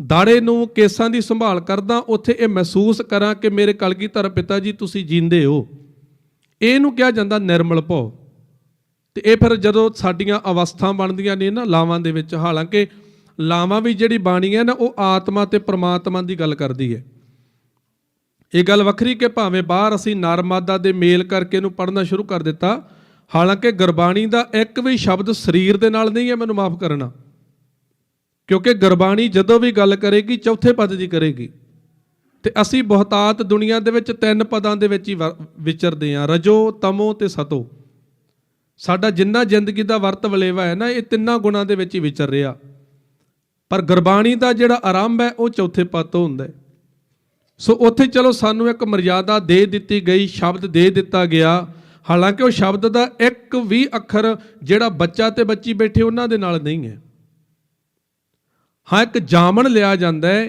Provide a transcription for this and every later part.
ਦਾੜੇ ਨੂੰ ਕੇਸਾਂ ਦੀ ਸੰਭਾਲ ਕਰਦਾ, ਉੱਥੇ ਇਹ ਮਹਿਸੂਸ ਕਰਾਂ ਕਿ ਮੇਰੇ ਕਲਗੀਧਰ ਪਿਤਾ ਜੀ, ਤੁਸੀਂ ਜੀਂਦੇ ਹੋ। ਇਹਨੂੰ ਕਿਹਾ ਜਾਂਦਾ ਨਿਰਮਲ ਭਉ ਤੇ ਇਹ ਫਿਰ ਜਦੋਂ ਸਾਡੀਆਂ ਅਵਸਥਾ ਬਣਦੀਆਂ ਨੇ ਨਾ ਲਾਵਾਂ ਦੇ ਵਿੱਚ, ਹਾਲਾਂਕਿ ਲਾਵਾਂ ਵੀ ਜਿਹੜੀ ਬਾਣੀ ਹੈ ਨਾ, ਉਹ ਆਤਮਾ ਤੇ ਪ੍ਰਮਾਤਮਾ ਦੀ ਗੱਲ ਕਰਦੀ ਹੈ। ਇਹ ਗੱਲ ਵੱਖਰੀ ਕਿ ਭਾਵੇਂ ਬਾਹਰ ਅਸੀਂ ਨਰਮਾਦਾ ਦੇ ਮੇਲ ਕਰਕੇ ਇਹਨੂੰ ਪੜ੍ਹਨਾ ਸ਼ੁਰੂ ਕਰ ਦਿੱਤਾ, ਹਾਲਾਂਕਿ ਗੁਰਬਾਣੀ ਦਾ ਇੱਕ ਵੀ ਸ਼ਬਦ ਸਰੀਰ ਦੇ ਨਾਲ ਨਹੀਂ ਹੈ, ਮੈਨੂੰ ਮਾਫ ਕਰਨਾ। ਕਿਉਂਕਿ ਗੁਰਬਾਣੀ ਜਦੋਂ ਵੀ ਗੱਲ ਕਰੇਗੀ, ਚੌਥੇ ਪਦ ਦੀ ਕਰੇਗੀ। ਤੇ ਅਸੀਂ ਬਹੁਤਾਤ ਦੁਨੀਆ ਦੇ ਵਿੱਚ ਤਿੰਨ ਪਦਾਂ ਦੇ ਵਿੱਚ ਹੀ ਵ- ਵਿਚਰਦੇ ਹਾਂ। ਰਜੋ, ਤਮੋ ਤੇ ਸਤੋ। ਸਾਡਾ ਜਿੰਨਾ ਜ਼ਿੰਦਗੀ ਦਾ ਵਰਤ ਵਲੇਵਾ ਹੈ ਨਾ, ਇਹ ਤਿੰਨਾਂ ਗੁਣਾਂ ਦੇ ਵਿੱਚ ਹੀ ਵਿਚਰ ਰਿਹਾ। ਪਰ ਗੁਰਬਾਣੀ ਦਾ ਜਿਹੜਾ ਆਰੰਭ ਹੈ, ਉਹ ਚੌਥੇ ਪਦ ਤੋਂ ਹੁੰਦਾ ਹੈ। ਸੋ ਉੱਥੇ ਚਲੋ ਸਾਨੂੰ ਇੱਕ ਮਰਿਆਦਾ ਦੇ ਦਿੱਤੀ ਗਈ, ਸ਼ਬਦ ਦੇ ਦਿੱਤਾ ਗਿਆ। ਹਾਲਾਂਕਿ ਉਹ ਸ਼ਬਦ ਦਾ ਇੱਕ ਵੀ ਅੱਖਰ ਜਿਹੜਾ ਬੱਚਾ ਤੇ ਬੱਚੀ ਬੈਠੇ ਉਹਨਾਂ ਦੇ ਨਾਲ ਨਹੀਂ ਹੈ। ਹਾਂ, ਇੱਕ ਜਾਮਣ ਲਿਆ ਜਾਂਦਾ ਹੈ,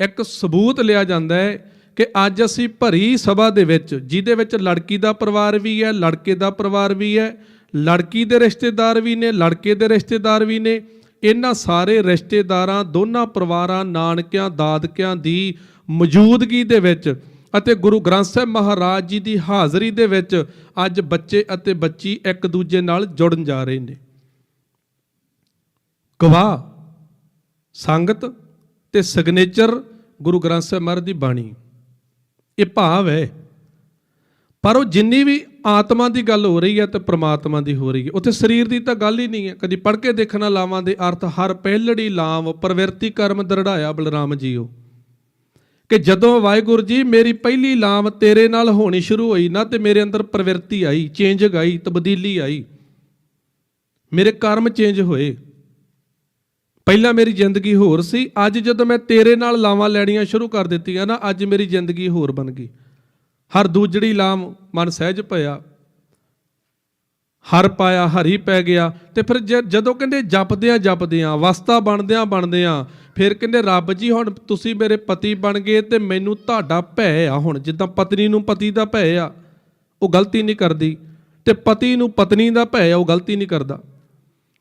ਇੱਕ ਸਬੂਤ ਲਿਆ ਜਾਂਦਾ ਹੈ ਕਿ ਅੱਜ ਅਸੀਂ ਭਰੀ ਸਭਾ ਦੇ ਵਿੱਚ, ਜਿਹਦੇ ਵਿੱਚ ਲੜਕੀ ਦਾ ਪਰਿਵਾਰ ਵੀ ਹੈ, ਲੜਕੇ ਦਾ ਪਰਿਵਾਰ ਵੀ ਹੈ, ਲੜਕੀ ਦੇ ਰਿਸ਼ਤੇਦਾਰ ਵੀ ਨੇ, ਲੜਕੇ ਦੇ ਰਿਸ਼ਤੇਦਾਰ ਵੀ ਨੇ, ਇਹਨਾਂ ਸਾਰੇ ਰਿਸ਼ਤੇਦਾਰਾਂ, ਦੋਨਾਂ ਪਰਿਵਾਰਾਂ, ਨਾਨਕਿਆਂ, ਦਾਦਕਿਆਂ ਦੀ ਮੌਜੂਦਗੀ ਦੇ ਵਿੱਚ ਅਤੇ ਗੁਰੂ ਗ੍ਰੰਥ ਸਾਹਿਬ ਮਹਾਰਾਜ ਜੀ ਦੀ ਹਾਜ਼ਰੀ ਦੇ ਵਿੱਚ ਅੱਜ ਬੱਚੇ ਅਤੇ ਬੱਚੀ ਇੱਕ ਦੂਜੇ ਨਾਲ ਜੁੜਨ ਜਾ ਰਹੇ ਨੇ। ਗਵਾਹ ਸੰਗਤ ਤੇ ਸਿਗਨੇਚਰ ਗੁਰੂ ਗ੍ਰੰਥ ਸਾਹਿਬ ਮਹਾਰਾਜ ਦੀ ਬਾਣੀ। ਇਹ ਭਾਵ ਹੈ। ਪਰ ਉਹ ਜਿੰਨੀ ਵੀ ਆਤਮਾ ਦੀ ਗੱਲ ਹੋ ਰਹੀ ਹੈ ਤੇ ਪ੍ਰਮਾਤਮਾ ਦੀ ਹੋ ਰਹੀ ਹੈ। ਉੱਥੇ ਸਰੀਰ ਦੀ ਤਾਂ ਗੱਲ ਹੀ ਨਹੀਂ ਹੈ। ਕਦੀ ਪੜ੍ਹ ਕੇ ਦੇਖਣਾ ਲਾਵਾਂ ਦੇ ਅਰਥ ਹਰ ਪਹਿਲੜੀ ਲਾਮ, ਪ੍ਰਵਿਰਤੀ ਕਰਮ ਦਰੜਾਇਆ ਬਲਰਾਮ ਜੀਓ। ਕਿ ਜਦੋਂ ਵਾਹਿਗੁਰੂ ਜੀ, ਮੇਰੀ ਪਹਿਲੀ ਲਾਮ ਤੇਰੇ ਨਾਲ ਹੋਣੀ ਸ਼ੁਰੂ ਹੋਈ ਨਾ ਤੇ ਮੇਰੇ ਅੰਦਰ ਪ੍ਰਵਿਰਤੀ ਆਈ ਚੇਂਜ ਆਈ, ਤਬਦੀਲੀ ਆਈ। ਮੇਰੇ ਕਰਮ ਚੇਂਜ ਹੋਏ। ਪਹਿਲਾਂ ਮੇਰੀ ਜ਼ਿੰਦਗੀ ਹੋਰ ਸੀ, ਅੱਜ ਜਦੋਂ ਮੈਂ ਤੇਰੇ ਨਾਲ ਲਾਵਾਂ ਲੈਣੀਆਂ ਸ਼ੁਰੂ ਕਰ ਦਿੱਤੀਆਂ ਨਾ, ਅੱਜ ਮੇਰੀ ਜ਼ਿੰਦਗੀ ਹੋਰ ਬਣ ਗਈ। ਹਰ ਦੂਜੜੀ ਲਾਮ ਮਨ ਸਹਿਜ ਪਿਆ ਹਰ ਪਾਇਆ ਹਰੀ ਪੈ ਗਿਆ ਤੇ ਫਿਰ ਜ- ਜਦੋਂ ਕਹਿੰਦੇ ਜਪਦਿਆਂ ਜਪਦਿਆਂ ਅਵਸਥਾ ਬਣਦਿਆਂ ਬਣਦਿਆਂ, ਫਿਰ ਕਹਿੰਦੇ ਰੱਬ ਜੀ ਹੁਣ ਤੁਸੀਂ ਮੇਰੇ ਪਤੀ ਬਣ ਗਏ ਤੇ ਮੈਨੂੰ ਤੁਹਾਡਾ ਭੈ ਆ ਹੁਣ, ਜਿੱਦਾਂ ਪਤਨੀ ਨੂੰ ਪਤੀ ਦਾ ਭੈ ਆ, ਉਹ ਗਲਤੀ ਨਹੀਂ ਕਰਦੀ ਤੇ ਪਤੀ ਨੂੰ ਪਤਨੀ ਦਾ ਭੈ ਆ, ਉਹ ਗਲਤੀ ਨਹੀਂ ਕਰਦਾ।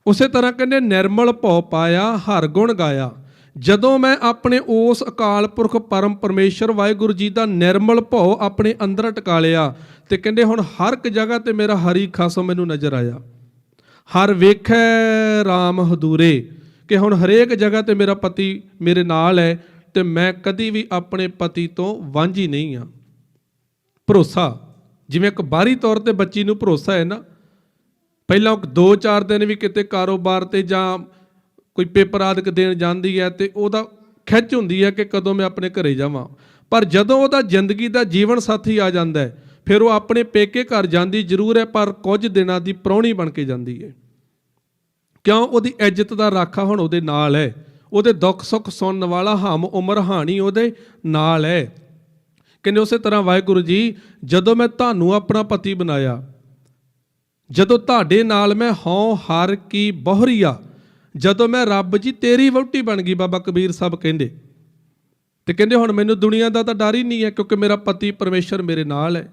ਉਸੇ ਤਰ੍ਹਾਂ ਕਹਿੰਦੇ, ਨਿਰਮਲ ਭਉ ਪਾਇਆ, ਹਰ ਗੁਣ ਗਾਇਆ। ਜਦੋਂ ਮੈਂ ਆਪਣੇ ਉਸ ਅਕਾਲ ਪੁਰਖ ਪਰਮ ਪਰਮੇਸ਼ਰ ਵਾਹਿਗੁਰੂ ਜੀ ਦਾ ਨਿਰਮਲ ਭਉ ਆਪਣੇ ਅੰਦਰ ਟਕਾ ਲਿਆ ਤੇ ਕਹਿੰਦੇ, ਹੁਣ ਹਰ ਇੱਕ ਜਗ੍ਹਾ ਤੇ ਮੇਰਾ ਹਰੀ ਖਸਮ ਮੈਨੂੰ ਨਜ਼ਰ ਆਇਆ। ਹਰ ਵੇਖੈ RAM ਹਦੂਰੇ ਕਿ ਹੁਣ ਹਰੇਕ ਜਗ੍ਹਾ ਤੇ ਮੇਰਾ ਪਤੀ ਮੇਰੇ ਨਾਲ ਹੈ ਤੇ ਮੈਂ ਕਦੀ ਵੀ ਆਪਣੇ ਪਤੀ ਤੋਂ ਵਾਂਝੀ ਨਹੀਂ ਆ ਭਰੋਸਾ, ਜਿਵੇਂ ਇੱਕ ਬਾਹਰੀ ਤੌਰ ਤੇ ਬੱਚੀ ਨੂੰ ਭਰੋਸਾ ਹੈ ਨਾ ਪਹਿਲਾਂ ਉਹ ਦੋ ਚਾਰ ਦਿਨ ਵੀ ਕਿਤੇ ਕਾਰੋਬਾਰ ਤੇ ਜਾਂ ਕੋਈ ਪੇਪਰ ਆਦਿਕ ਦੇਣ ਜਾਂਦੀ ਹੈ ਤੇ ਉਹਦਾ ਖਿੱਚ ਹੁੰਦੀ ਹੈ ਕਿ ਕਦੋਂ ਮੈਂ ਆਪਣੇ ਘਰੇ ਜਾਵਾਂ। ਪਰ ਜਦੋਂ ਉਹਦਾ ਜ਼ਿੰਦਗੀ ਦਾ ਜੀਵਨ ਸਾਥੀ ਆ ਜਾਂਦਾ ਹੈ, ਫਿਰ ਉਹ ਆਪਣੇ ਪੇਕੇ ਘਰ ਜਾਂਦੀ ਜ਼ਰੂਰ ਹੈ, ਪਰ ਕੁਝ ਦਿਨਾਂ ਦੀ ਪ੍ਰਾਹੁਣੀ ਬਣ ਕੇ ਜਾਂਦੀ ਹੈ। ਕਿਉਂ? ਉਹਦੀ ਇੱਜ਼ਤ ਦਾ ਰਾਖਾ ਹੁਣ ਉਹਦੇ ਨਾਲ ਹੈ। ਉਹਦੇ ਦੁੱਖ ਸੁੱਖ ਸੁਣਨ ਵਾਲਾ ਹਮ ਉਮਰ ਹਾਣੀ ਉਹਦੇ ਨਾਲ ਹੈ। ਕਹਿੰਦੇ ਉਸੇ ਤਰ੍ਹਾਂ ਵਾਹਿਗੁਰੂ ਜੀ, ਜਦੋਂ ਮੈਂ ਤੁਹਾਨੂੰ ਆਪਣਾ ਪਤੀ ਬਣਾਇਆ ਜਦੋਂ ਤੁਹਾਡੇ ਨਾਲ ਮੈਂ ਹਉ ਹਰ ਕੀ ਬਹਰੀਆ, ਜਦੋਂ ਮੈਂ ਰੱਬ ਜੀ ਤੇਰੀ ਵਹੁਟੀ ਬਣ ਗਈ, ਬਾਬਾ ਕਬੀਰ ਸਾਹਿਬ ਕਹਿੰਦੇ। ਤੇ ਕਹਿੰਦੇ ਹੁਣ ਮੈਨੂੰ ਦੁਨੀਆ ਦਾ ਤਾਂ ਡਰ ਹੀ ਨਹੀਂ ਹੈ ਕਿਉਂਕਿ ਮੇਰਾ ਪਤੀ ਪਰਮੇਸ਼ਰ ਮੇਰੇ ਨਾਲ ਹੈ।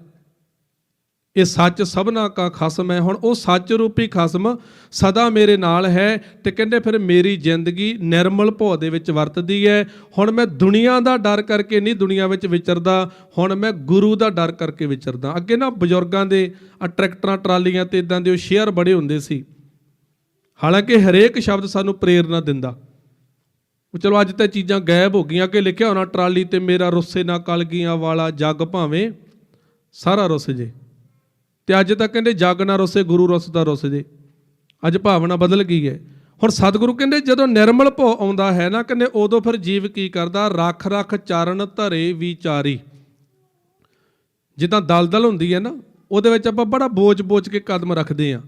ਇਹ ਸੱਚ ਸਭਨਾ ਕਾ ਖਸਮ ਹੈ। ਹੁਣ ਉਹ ਸੱਚ ਰੂਪੀ ਖਸਮ ਸਦਾ ਮੇਰੇ ਨਾਲ ਹੈ ਤੇ ਕਹਿੰਦੇ ਫਿਰ ਮੇਰੀ ਜ਼ਿੰਦਗੀ ਨਿਰਮਲ ਭਉ ਦੇ ਵਿੱਚ ਵਰਤਦੀ ਹੈ। ਹੁਣ ਮੈਂ ਦੁਨੀਆ ਦਾ ਡਰ ਕਰਕੇ ਨਹੀਂ ਦੁਨੀਆ ਵਿੱਚ ਵਿਚਰਦਾ। ਹੁਣ ਮੈਂ ਗੁਰੂ ਦਾ ਡਰ ਕਰਕੇ ਵਿਚਰਦਾ। ਅੱਗੇ ਨਾ ਬਜ਼ੁਰਗਾਂ ਦੇ ਆਹ ਟਰੈਕਟਰਾਂ, ਟਰਾਲੀਆਂ ਤੇ ਇਦਾਂ ਦੇ ਉਹ ਸ਼ੇਅਰ ਬੜੇ ਹੁੰਦੇ ਸੀ। ਹਾਲਾਂਕਿ ਹਰੇਕ ਸ਼ਬਦ ਸਾਨੂੰ ਪ੍ਰੇਰਣਾ ਦਿੰਦਾ। ਉਹ ਚਲੋ ਅੱਜ ਤਾਂ ਚੀਜ਼ਾਂ ਗਾਇਬ ਹੋ ਗਈਆਂ। ਕਿ ਲਿਖਿਆ ਹੋਣਾ, ਟਰਾਲੀ ਤੇ ਮੇਰਾ ਰੁੱਸੇ ਨਾ ਕਲਗੀਆਂ ਵਾਲਾ ਜੱਗ ਭਾਵੇਂ ਸਾਰਾ ਰੁੱਸ ਜੇ। ਤੇ ਅੱਜ ਤਾਂ ਕਹਿੰਦੇ ਜੱਗ ਨਾ ਰੁੱਸੇ, ਗੁਰੂ ਰੁੱਸਦਾ ਰੁੱਸਦੇ ਅੱਜ ਭਾਵਨਾ ਬਦਲ ਗਈ ਹੈ। ਹੁਣ ਸਤਿਗੁਰੂ ਕਹਿੰਦੇ ਜਦੋਂ ਨਿਰਮਲ ਭਉ ਆਉਂਦਾ ਹੈ ਨਾ, ਕਹਿੰਦੇ ਉਦੋਂ ਫਿਰ ਜੀਵ ਕੀ ਕਰਦਾ? ਰੱਖ ਰੱਖ ਚਾਰਨ ਧਰੇ ਵਿਚਾਰੀ। ਜਿੱਦਾਂ ਦਲਦਲ ਹੁੰਦੀ ਹੈ ਨਾ, ਉਹਦੇ ਵਿੱਚ ਆਪਾਂ ਬੜਾ ਬੋਝ-ਬੋਝ ਕੇ ਕਦਮ ਰੱਖਦੇ ਆ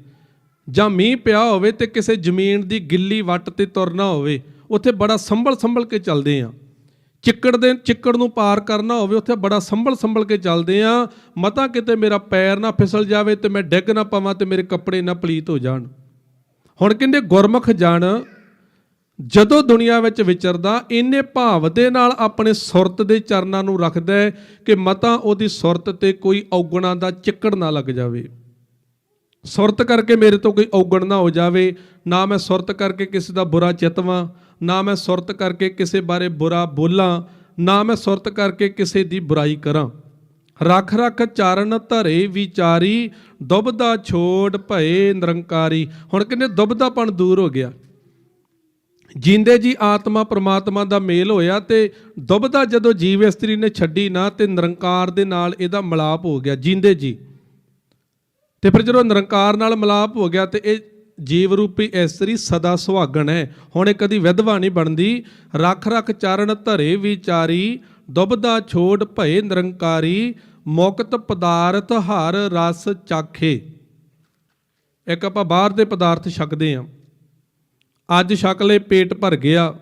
ਜਾਂ ਮੀਂਹ ਪਿਆ ਹੋਵੇ ਤੇ ਕਿਸੇ ਜ਼ਮੀਨ ਦੀ ਗਿੱਲੀ ਵੱਟ ਤੇ ਤੁਰਨਾ ਹੋਵੇ, ਉੱਥੇ ਬੜਾ ਸੰਭਲ ਸੰਭਲ ਕੇ ਚੱਲਦੇ ਆ ਚਿੱਕੜ ਦੇ ਚਿੱਕੜ ਨੂੰ ਪਾਰ ਕਰਨਾ ਹੋਵੇ, ਉੱਥੇ ਬੜਾ ਸੰਭਲ ਸੰਭਲ ਕੇ ਚੱਲਦੇ ਆ। ਮਤਾ ਕਿਤੇ ਮੇਰਾ ਪੈਰ ਨਾ ਫਿਸਲ ਜਾਵੇ ਤੇ ਮੈਂ ਡਿੱਗ ਨਾ ਪਵਾਂ ਤੇ ਮੇਰੇ ਕੱਪੜੇ ਨਾ ਪਲੀਤ ਹੋ ਜਾਣ। ਹੁਣ ਕਹਿੰਦੇ ਗੁਰਮੁਖ ਜਨ, ਜਦੋਂ ਦੁਨੀਆ ਵਿੱਚ ਵਿਚਰਦਾ, ਇੰਨੇ ਭਾਵ ਦੇ ਨਾਲ ਆਪਣੇ ਸੁਰਤ ਦੇ ਚਰਨਾਂ ਨੂੰ ਰੱਖਦਾ ਹੈ ਕਿ ਮਤਾ ਉਹਦੀ ਸੁਰਤ ਤੇ ਕੋਈ ਔਗਣਾ ਦਾ ਚਿੱਕੜ ਨਾ ਲੱਗ ਜਾਵੇ। ਸੁਰਤ ਕਰਕੇ ਮੇਰੇ ਤੋਂ ਕੋਈ ਔਗਣ ਨਾ ਹੋ ਜਾਵੇ, ਨਾ ਮੈਂ ਸੁਰਤ ਕਰਕੇ ਕਿਸੇ ਦਾ ਬੁਰਾ ਚਿਤਵਾਂ ਨਾ ਮੈਂ ਸੁਰਤ ਕਰਕੇ ਕਿਸੇ ਬਾਰੇ ਬੁਰਾ ਬੋਲਾਂ, ਨਾ ਮੈਂ ਸੁਰਤ ਕਰਕੇ ਕਿਸੇ ਦੀ ਬੁਰਾਈ ਕਰਾਂ। ਰੱਖ ਰੱਖ ਚਾਰਨ ਧਰੇ ਵਿਚਾਰੀ, ਦੁਬਦਾ ਛੋੜ ਭਏ ਨਿਰੰਕਾਰੀ। ਹੁਣ ਕਿੰਨੇ ਦੁਬਦਾਪਣ ਦੂਰ ਹੋ ਗਿਆ। ਜਿੰਦੇ ਜੀ ਆਤਮਾ ਪ੍ਰਮਾਤਮਾ ਦਾ ਮੇਲ ਹੋਇਆ ਤੇ ਦੁਬਦਾ ਜਦੋਂ ਜੀਵ ਇਸਤਰੀ ਨੇ ਛੱਡੀ ਨਾ ਤੇ ਨਿਰੰਕਾਰ ਦੇ ਨਾਲ ਇਹਦਾ ਮਿਲਾਪ ਹੋ ਗਿਆ, ਜਿੰਦੇ ਜੀ। ਤੇ ਫਿਰ ਜਦੋਂ ਨਿਰੰਕਾਰ ਨਾਲ ਮਿਲਾਪ ਹੋ ਗਿਆ ਤੇ ਇਹ ਜੀਵ ਰੂਪੀ ਇਸਤਰੀ ਸਦਾ ਸੁਹਾਗਣ ਹੈ। ਹੁਣ ਇਹ ਕਦੀ ਵਿਧਵਾ ਨਹੀਂ ਬਣਦੀ। ਰੱਖ ਰੱਖ ਚਰਨ ਧਰੇ ਵਿਚਾਰੀ ਦੁਬਦਾ ਛੋੜ ਭਏ ਨਿਰੰਕਾਰੀ, ਮੁਕਤ ਪਦਾਰਥ ਹਰ ਰਸ ਚਾਖੇ। ਇੱਕ ਆਪਾਂ ਬਾਹਰ ਦੇ ਪਦਾਰਥ ਛਕਦੇ ਆਂ ਅੱਜ ਛਕ ਲਏ, ਪੇਟ ਭਰ ਗਿਆ।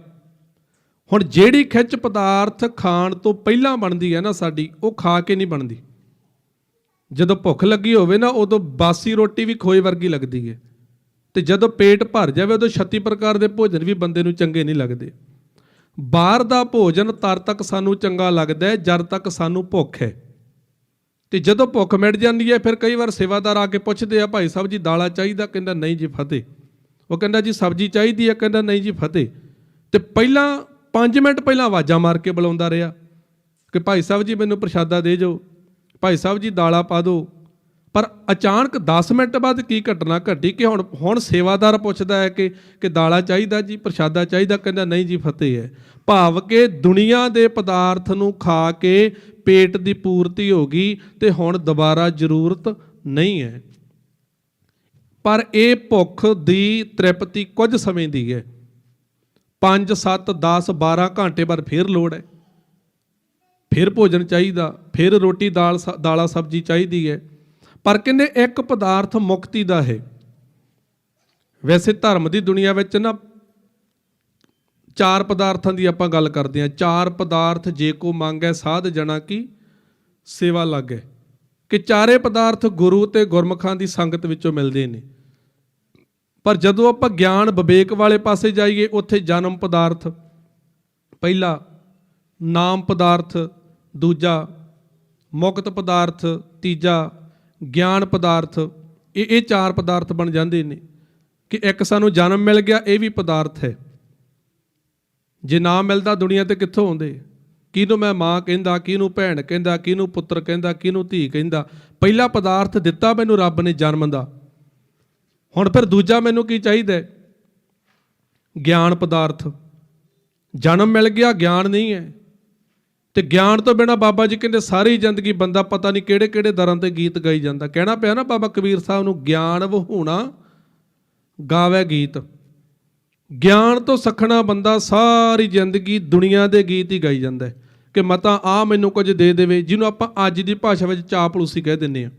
ਹੁਣ ਜਿਹੜੀ ਖਿੱਚ ਪਦਾਰਥ ਖਾਣ ਤੋਂ ਪਹਿਲਾਂ ਬਣਦੀ ਹੈ ਨਾ ਸਾਡੀ, ਉਹ ਖਾ ਕੇ ਨਹੀਂ ਬਣਦੀ। ਜਦੋਂ ਭੁੱਖ ਲੱਗੀ ਹੋਵੇ ਨਾ, ਉਦੋਂ ਬਾਸੀ ਰੋਟੀ ਵੀ ਖੋਏ ਵਰਗੀ ਲੱਗਦੀ ਹੈ। ਤੇ ਜਦੋਂ ਪੇਟ ਭਰ ਜਾਵੇ, ਉਦੋਂ 36 ਪ੍ਰਕਾਰ ਦੇ ਭੋਜਨ ਵੀ ਬੰਦੇ ਨੂੰ ਚੰਗੇ ਨਹੀਂ ਲੱਗਦੇ। ਬਾਹਰ ਦਾ ਭੋਜਨ ਤਰ ਤੱਕ ਸਾਨੂੰ ਚੰਗਾ ਲੱਗਦਾ ਹੈ, ਜਦ ਤੱਕ ਸਾਨੂੰ ਭੁੱਖ ਹੈ। ਤੇ ਜਦੋਂ ਭੁੱਖ ਮਿਟ ਜਾਂਦੀ ਹੈ, ਫਿਰ ਕਈ ਵਾਰ ਸੇਵਾਦਾਰ ਆ ਕੇ ਪੁੱਛਦੇ ਆ, ਭਾਈ ਸਾਹਿਬ ਜੀ, ਦਾਲਾ ਚਾਹੀਦਾ? ਕਹਿੰਦਾ, ਨਹੀਂ ਜੀ, ਫਤਿਹ। ਉਹ ਕਹਿੰਦਾ, ਜੀ, ਸਬਜ਼ੀ ਚਾਹੀਦੀ ਹੈ? ਕਹਿੰਦਾ, ਨਹੀਂ ਜੀ, ਫਤਿਹ। ਤੇ ਪਹਿਲਾਂ 5 ਮਿੰਟ ਪਹਿਲਾਂ ਆਵਾਜ਼ਾਂ ਮਾਰ ਕੇ ਬੁਲਾਉਂਦਾ ਰਿਹਾ ਕਿ, ਭਾਈ ਸਾਹਿਬ ਜੀ, ਮੈਨੂੰ ਪ੍ਰਸ਼ਾਦਾ ਦੇ ਜੋ ਭਾਈ ਸਾਹਿਬ ਜੀ, ਦਾਲਾ ਪਾ ਦਿਓ। ਪਰ ਅਚਾਨਕ 10 ਮਿੰਟ ਬਾਅਦ ਕੀ ਘਟਨਾ ਘਟੀ ਕਿ ਹੁਣ ਹੁਣ ਸੇਵਾਦਾਰ ਪੁੱਛਦਾ ਹੈ ਕਿ ਕਿ ਦਾਲਾ ਚਾਹੀਦਾ ਜੀ, ਪ੍ਰਸ਼ਾਦਾ ਚਾਹੀਦਾ? ਕਹਿੰਦਾ, ਨਹੀਂ ਜੀ, ਫਤਿਹ ਹੈ। ਭਾਵ ਕਿ ਦੁਨੀਆ ਦੇ ਪਦਾਰਥ ਨੂੰ ਖਾ ਕੇ ਪੇਟ ਦੀ ਪੂਰਤੀ ਹੋ ਗਈ ਤੇ ਹੁਣ ਦੁਬਾਰਾ ਜ਼ਰੂਰਤ ਨਹੀਂ ਹੈ। ਪਰ ਇਹ ਭੁੱਖ ਦੀ ਤ੍ਰਿਪਤੀ ਕੁਝ ਸਮੇਂ ਦੀ ਹੈ। 5 7 10 12 ਘੰਟੇ ਬਾਅਦ ਫੇਰ ਲੋੜ ਹੈ। ਫਿਰ ਭੋਜਨ ਚਾਹੀਦਾ, ਫਿਰ ਰੋਟੀ, ਦਾਲ, ਸ- ਦਾਲਾਂ, ਸਬਜ਼ੀ ਚਾਹੀਦੀ ਹੈ। ਪਰ ਕਹਿੰਦੇ ਇੱਕ ਪਦਾਰਥ ਮੁਕਤੀ ਦਾ ਹੈ। ਵੈਸੇ ਧਰਮ ਦੀ ਦੁਨੀਆ ਵਿੱਚ ਨਾ ਚਾਰ ਪਦਾਰਥਾਂ ਦੀ ਆਪਾਂ ਗੱਲ ਕਰਦੇ ਹਾਂ। ਚਾਰ ਪਦਾਰਥ ਜੇ ਕੋ ਮੰਗੈ ਸਾਧ ਜਣਾ ਕੀ ਸੇਵਾ ਲਾਗੈ ਕਿ ਚਾਰੇ ਪਦਾਰਥ ਗੁਰੂ ਤੇ ਗੁਰਮਖਾਂ ਦੀ ਸੰਗਤ ਵਿੱਚੋਂ ਮਿਲਦੇ ਨੇ। ਪਰ ਜਦੋਂ ਆਪਾਂ ਗਿਆਨ ਵਿਵੇਕ ਵਾਲੇ ਪਾਸੇ ਜਾਈਏ, ਉੱਥੇ ਜਨਮ ਪਦਾਰਥ, ਪਹਿਲਾ ਨਾਮ ਪਦਾਰਥ, ਦੂਜਾ ਮੁਕਤ ਪਦਾਰਥ, ਤੀਜਾ ਗਿਆਨ ਪਦਾਰਥ, ਇਹ ਇਹ ਚਾਰ ਪਦਾਰਥ ਬਣ ਜਾਂਦੇ ਨੇ ਕਿ ਇੱਕ ਸਾਨੂੰ ਜਨਮ ਮਿਲ ਗਿਆ, ਇਹ ਵੀ ਪਦਾਰਥ ਹੈ। ਜੇ ਨਾ ਮਿਲਦਾ ਦੁਨੀਆ ਤੇ ਕਿੱਥੋਂ ਆਉਂਦੇ? ਕਿਹਨੂੰ ਮੈਂ ਮਾਂ ਕਹਿੰਦਾ, ਕਿਹਨੂੰ ਭੈਣ ਕਹਿੰਦਾ, ਕਿਹਨੂੰ ਪੁੱਤਰ ਕਹਿੰਦਾ, ਕਿਹਨੂੰ ਧੀ ਕਹਿੰਦਾ? ਪਹਿਲਾ ਪਦਾਰਥ ਦਿੱਤਾ ਮੈਨੂੰ ਰੱਬ ਨੇ ਜਨਮ ਦਾ। ਹੁਣ ਫਿਰ ਦੂਜਾ ਮੈਨੂੰ ਕੀ ਚਾਹੀਦਾ ਹੈ? ਗਿਆਨ ਪਦਾਰਥ। ਜਨਮ ਮਿਲ ਗਿਆ, ਗਿਆਨ ਨਹੀਂ ਹੈ। ਤੇ ਗਿਆਨ ਤੋਂ ਬਿਨਾ ਬਾਬਾ ਜੀ ਕਹਿੰਦੇ ਸਾਰੀ ਜ਼ਿੰਦਗੀ ਬੰਦਾ ਪਤਾ ਨਹੀਂ ਕਿਹੜੇ ਕਿਹੜੇ ਦਰਾਂ ਤੇ ਗੀਤ ਗਾਈ ਜਾਂਦਾ। ਕਹਿਣਾ ਪਿਆ ਨਾ ਬਾਬਾ ਕਬੀਰ ਸਾਹਿਬ ਨੂੰ, ਗਿਆਨ ਵਹੂਣਾ ਗਾਵੇ ਗੀਤ। ਗਿਆਨ ਤੋਂ ਸਖਣਾ ਬੰਦਾ ਸਾਰੀ ਜ਼ਿੰਦਗੀ ਦੁਨੀਆ ਦੇ ਗੀਤ ਹੀ ਗਾਈ ਜਾਂਦਾ ਹੈ। ਕਿ ਮਤਾ ਆ ਮੈਨੂੰ ਕੁਝ ਦੇ ਦੇਵੇ, ਜਿਹਨੂੰ ਆਪਾਂ ਅੱਜ ਦੀ ਭਾਸ਼ਾ ਵਿੱਚ ਚਾਪਲੂਸੀ ਕਹਿ ਦਿੰਨੇ ਆ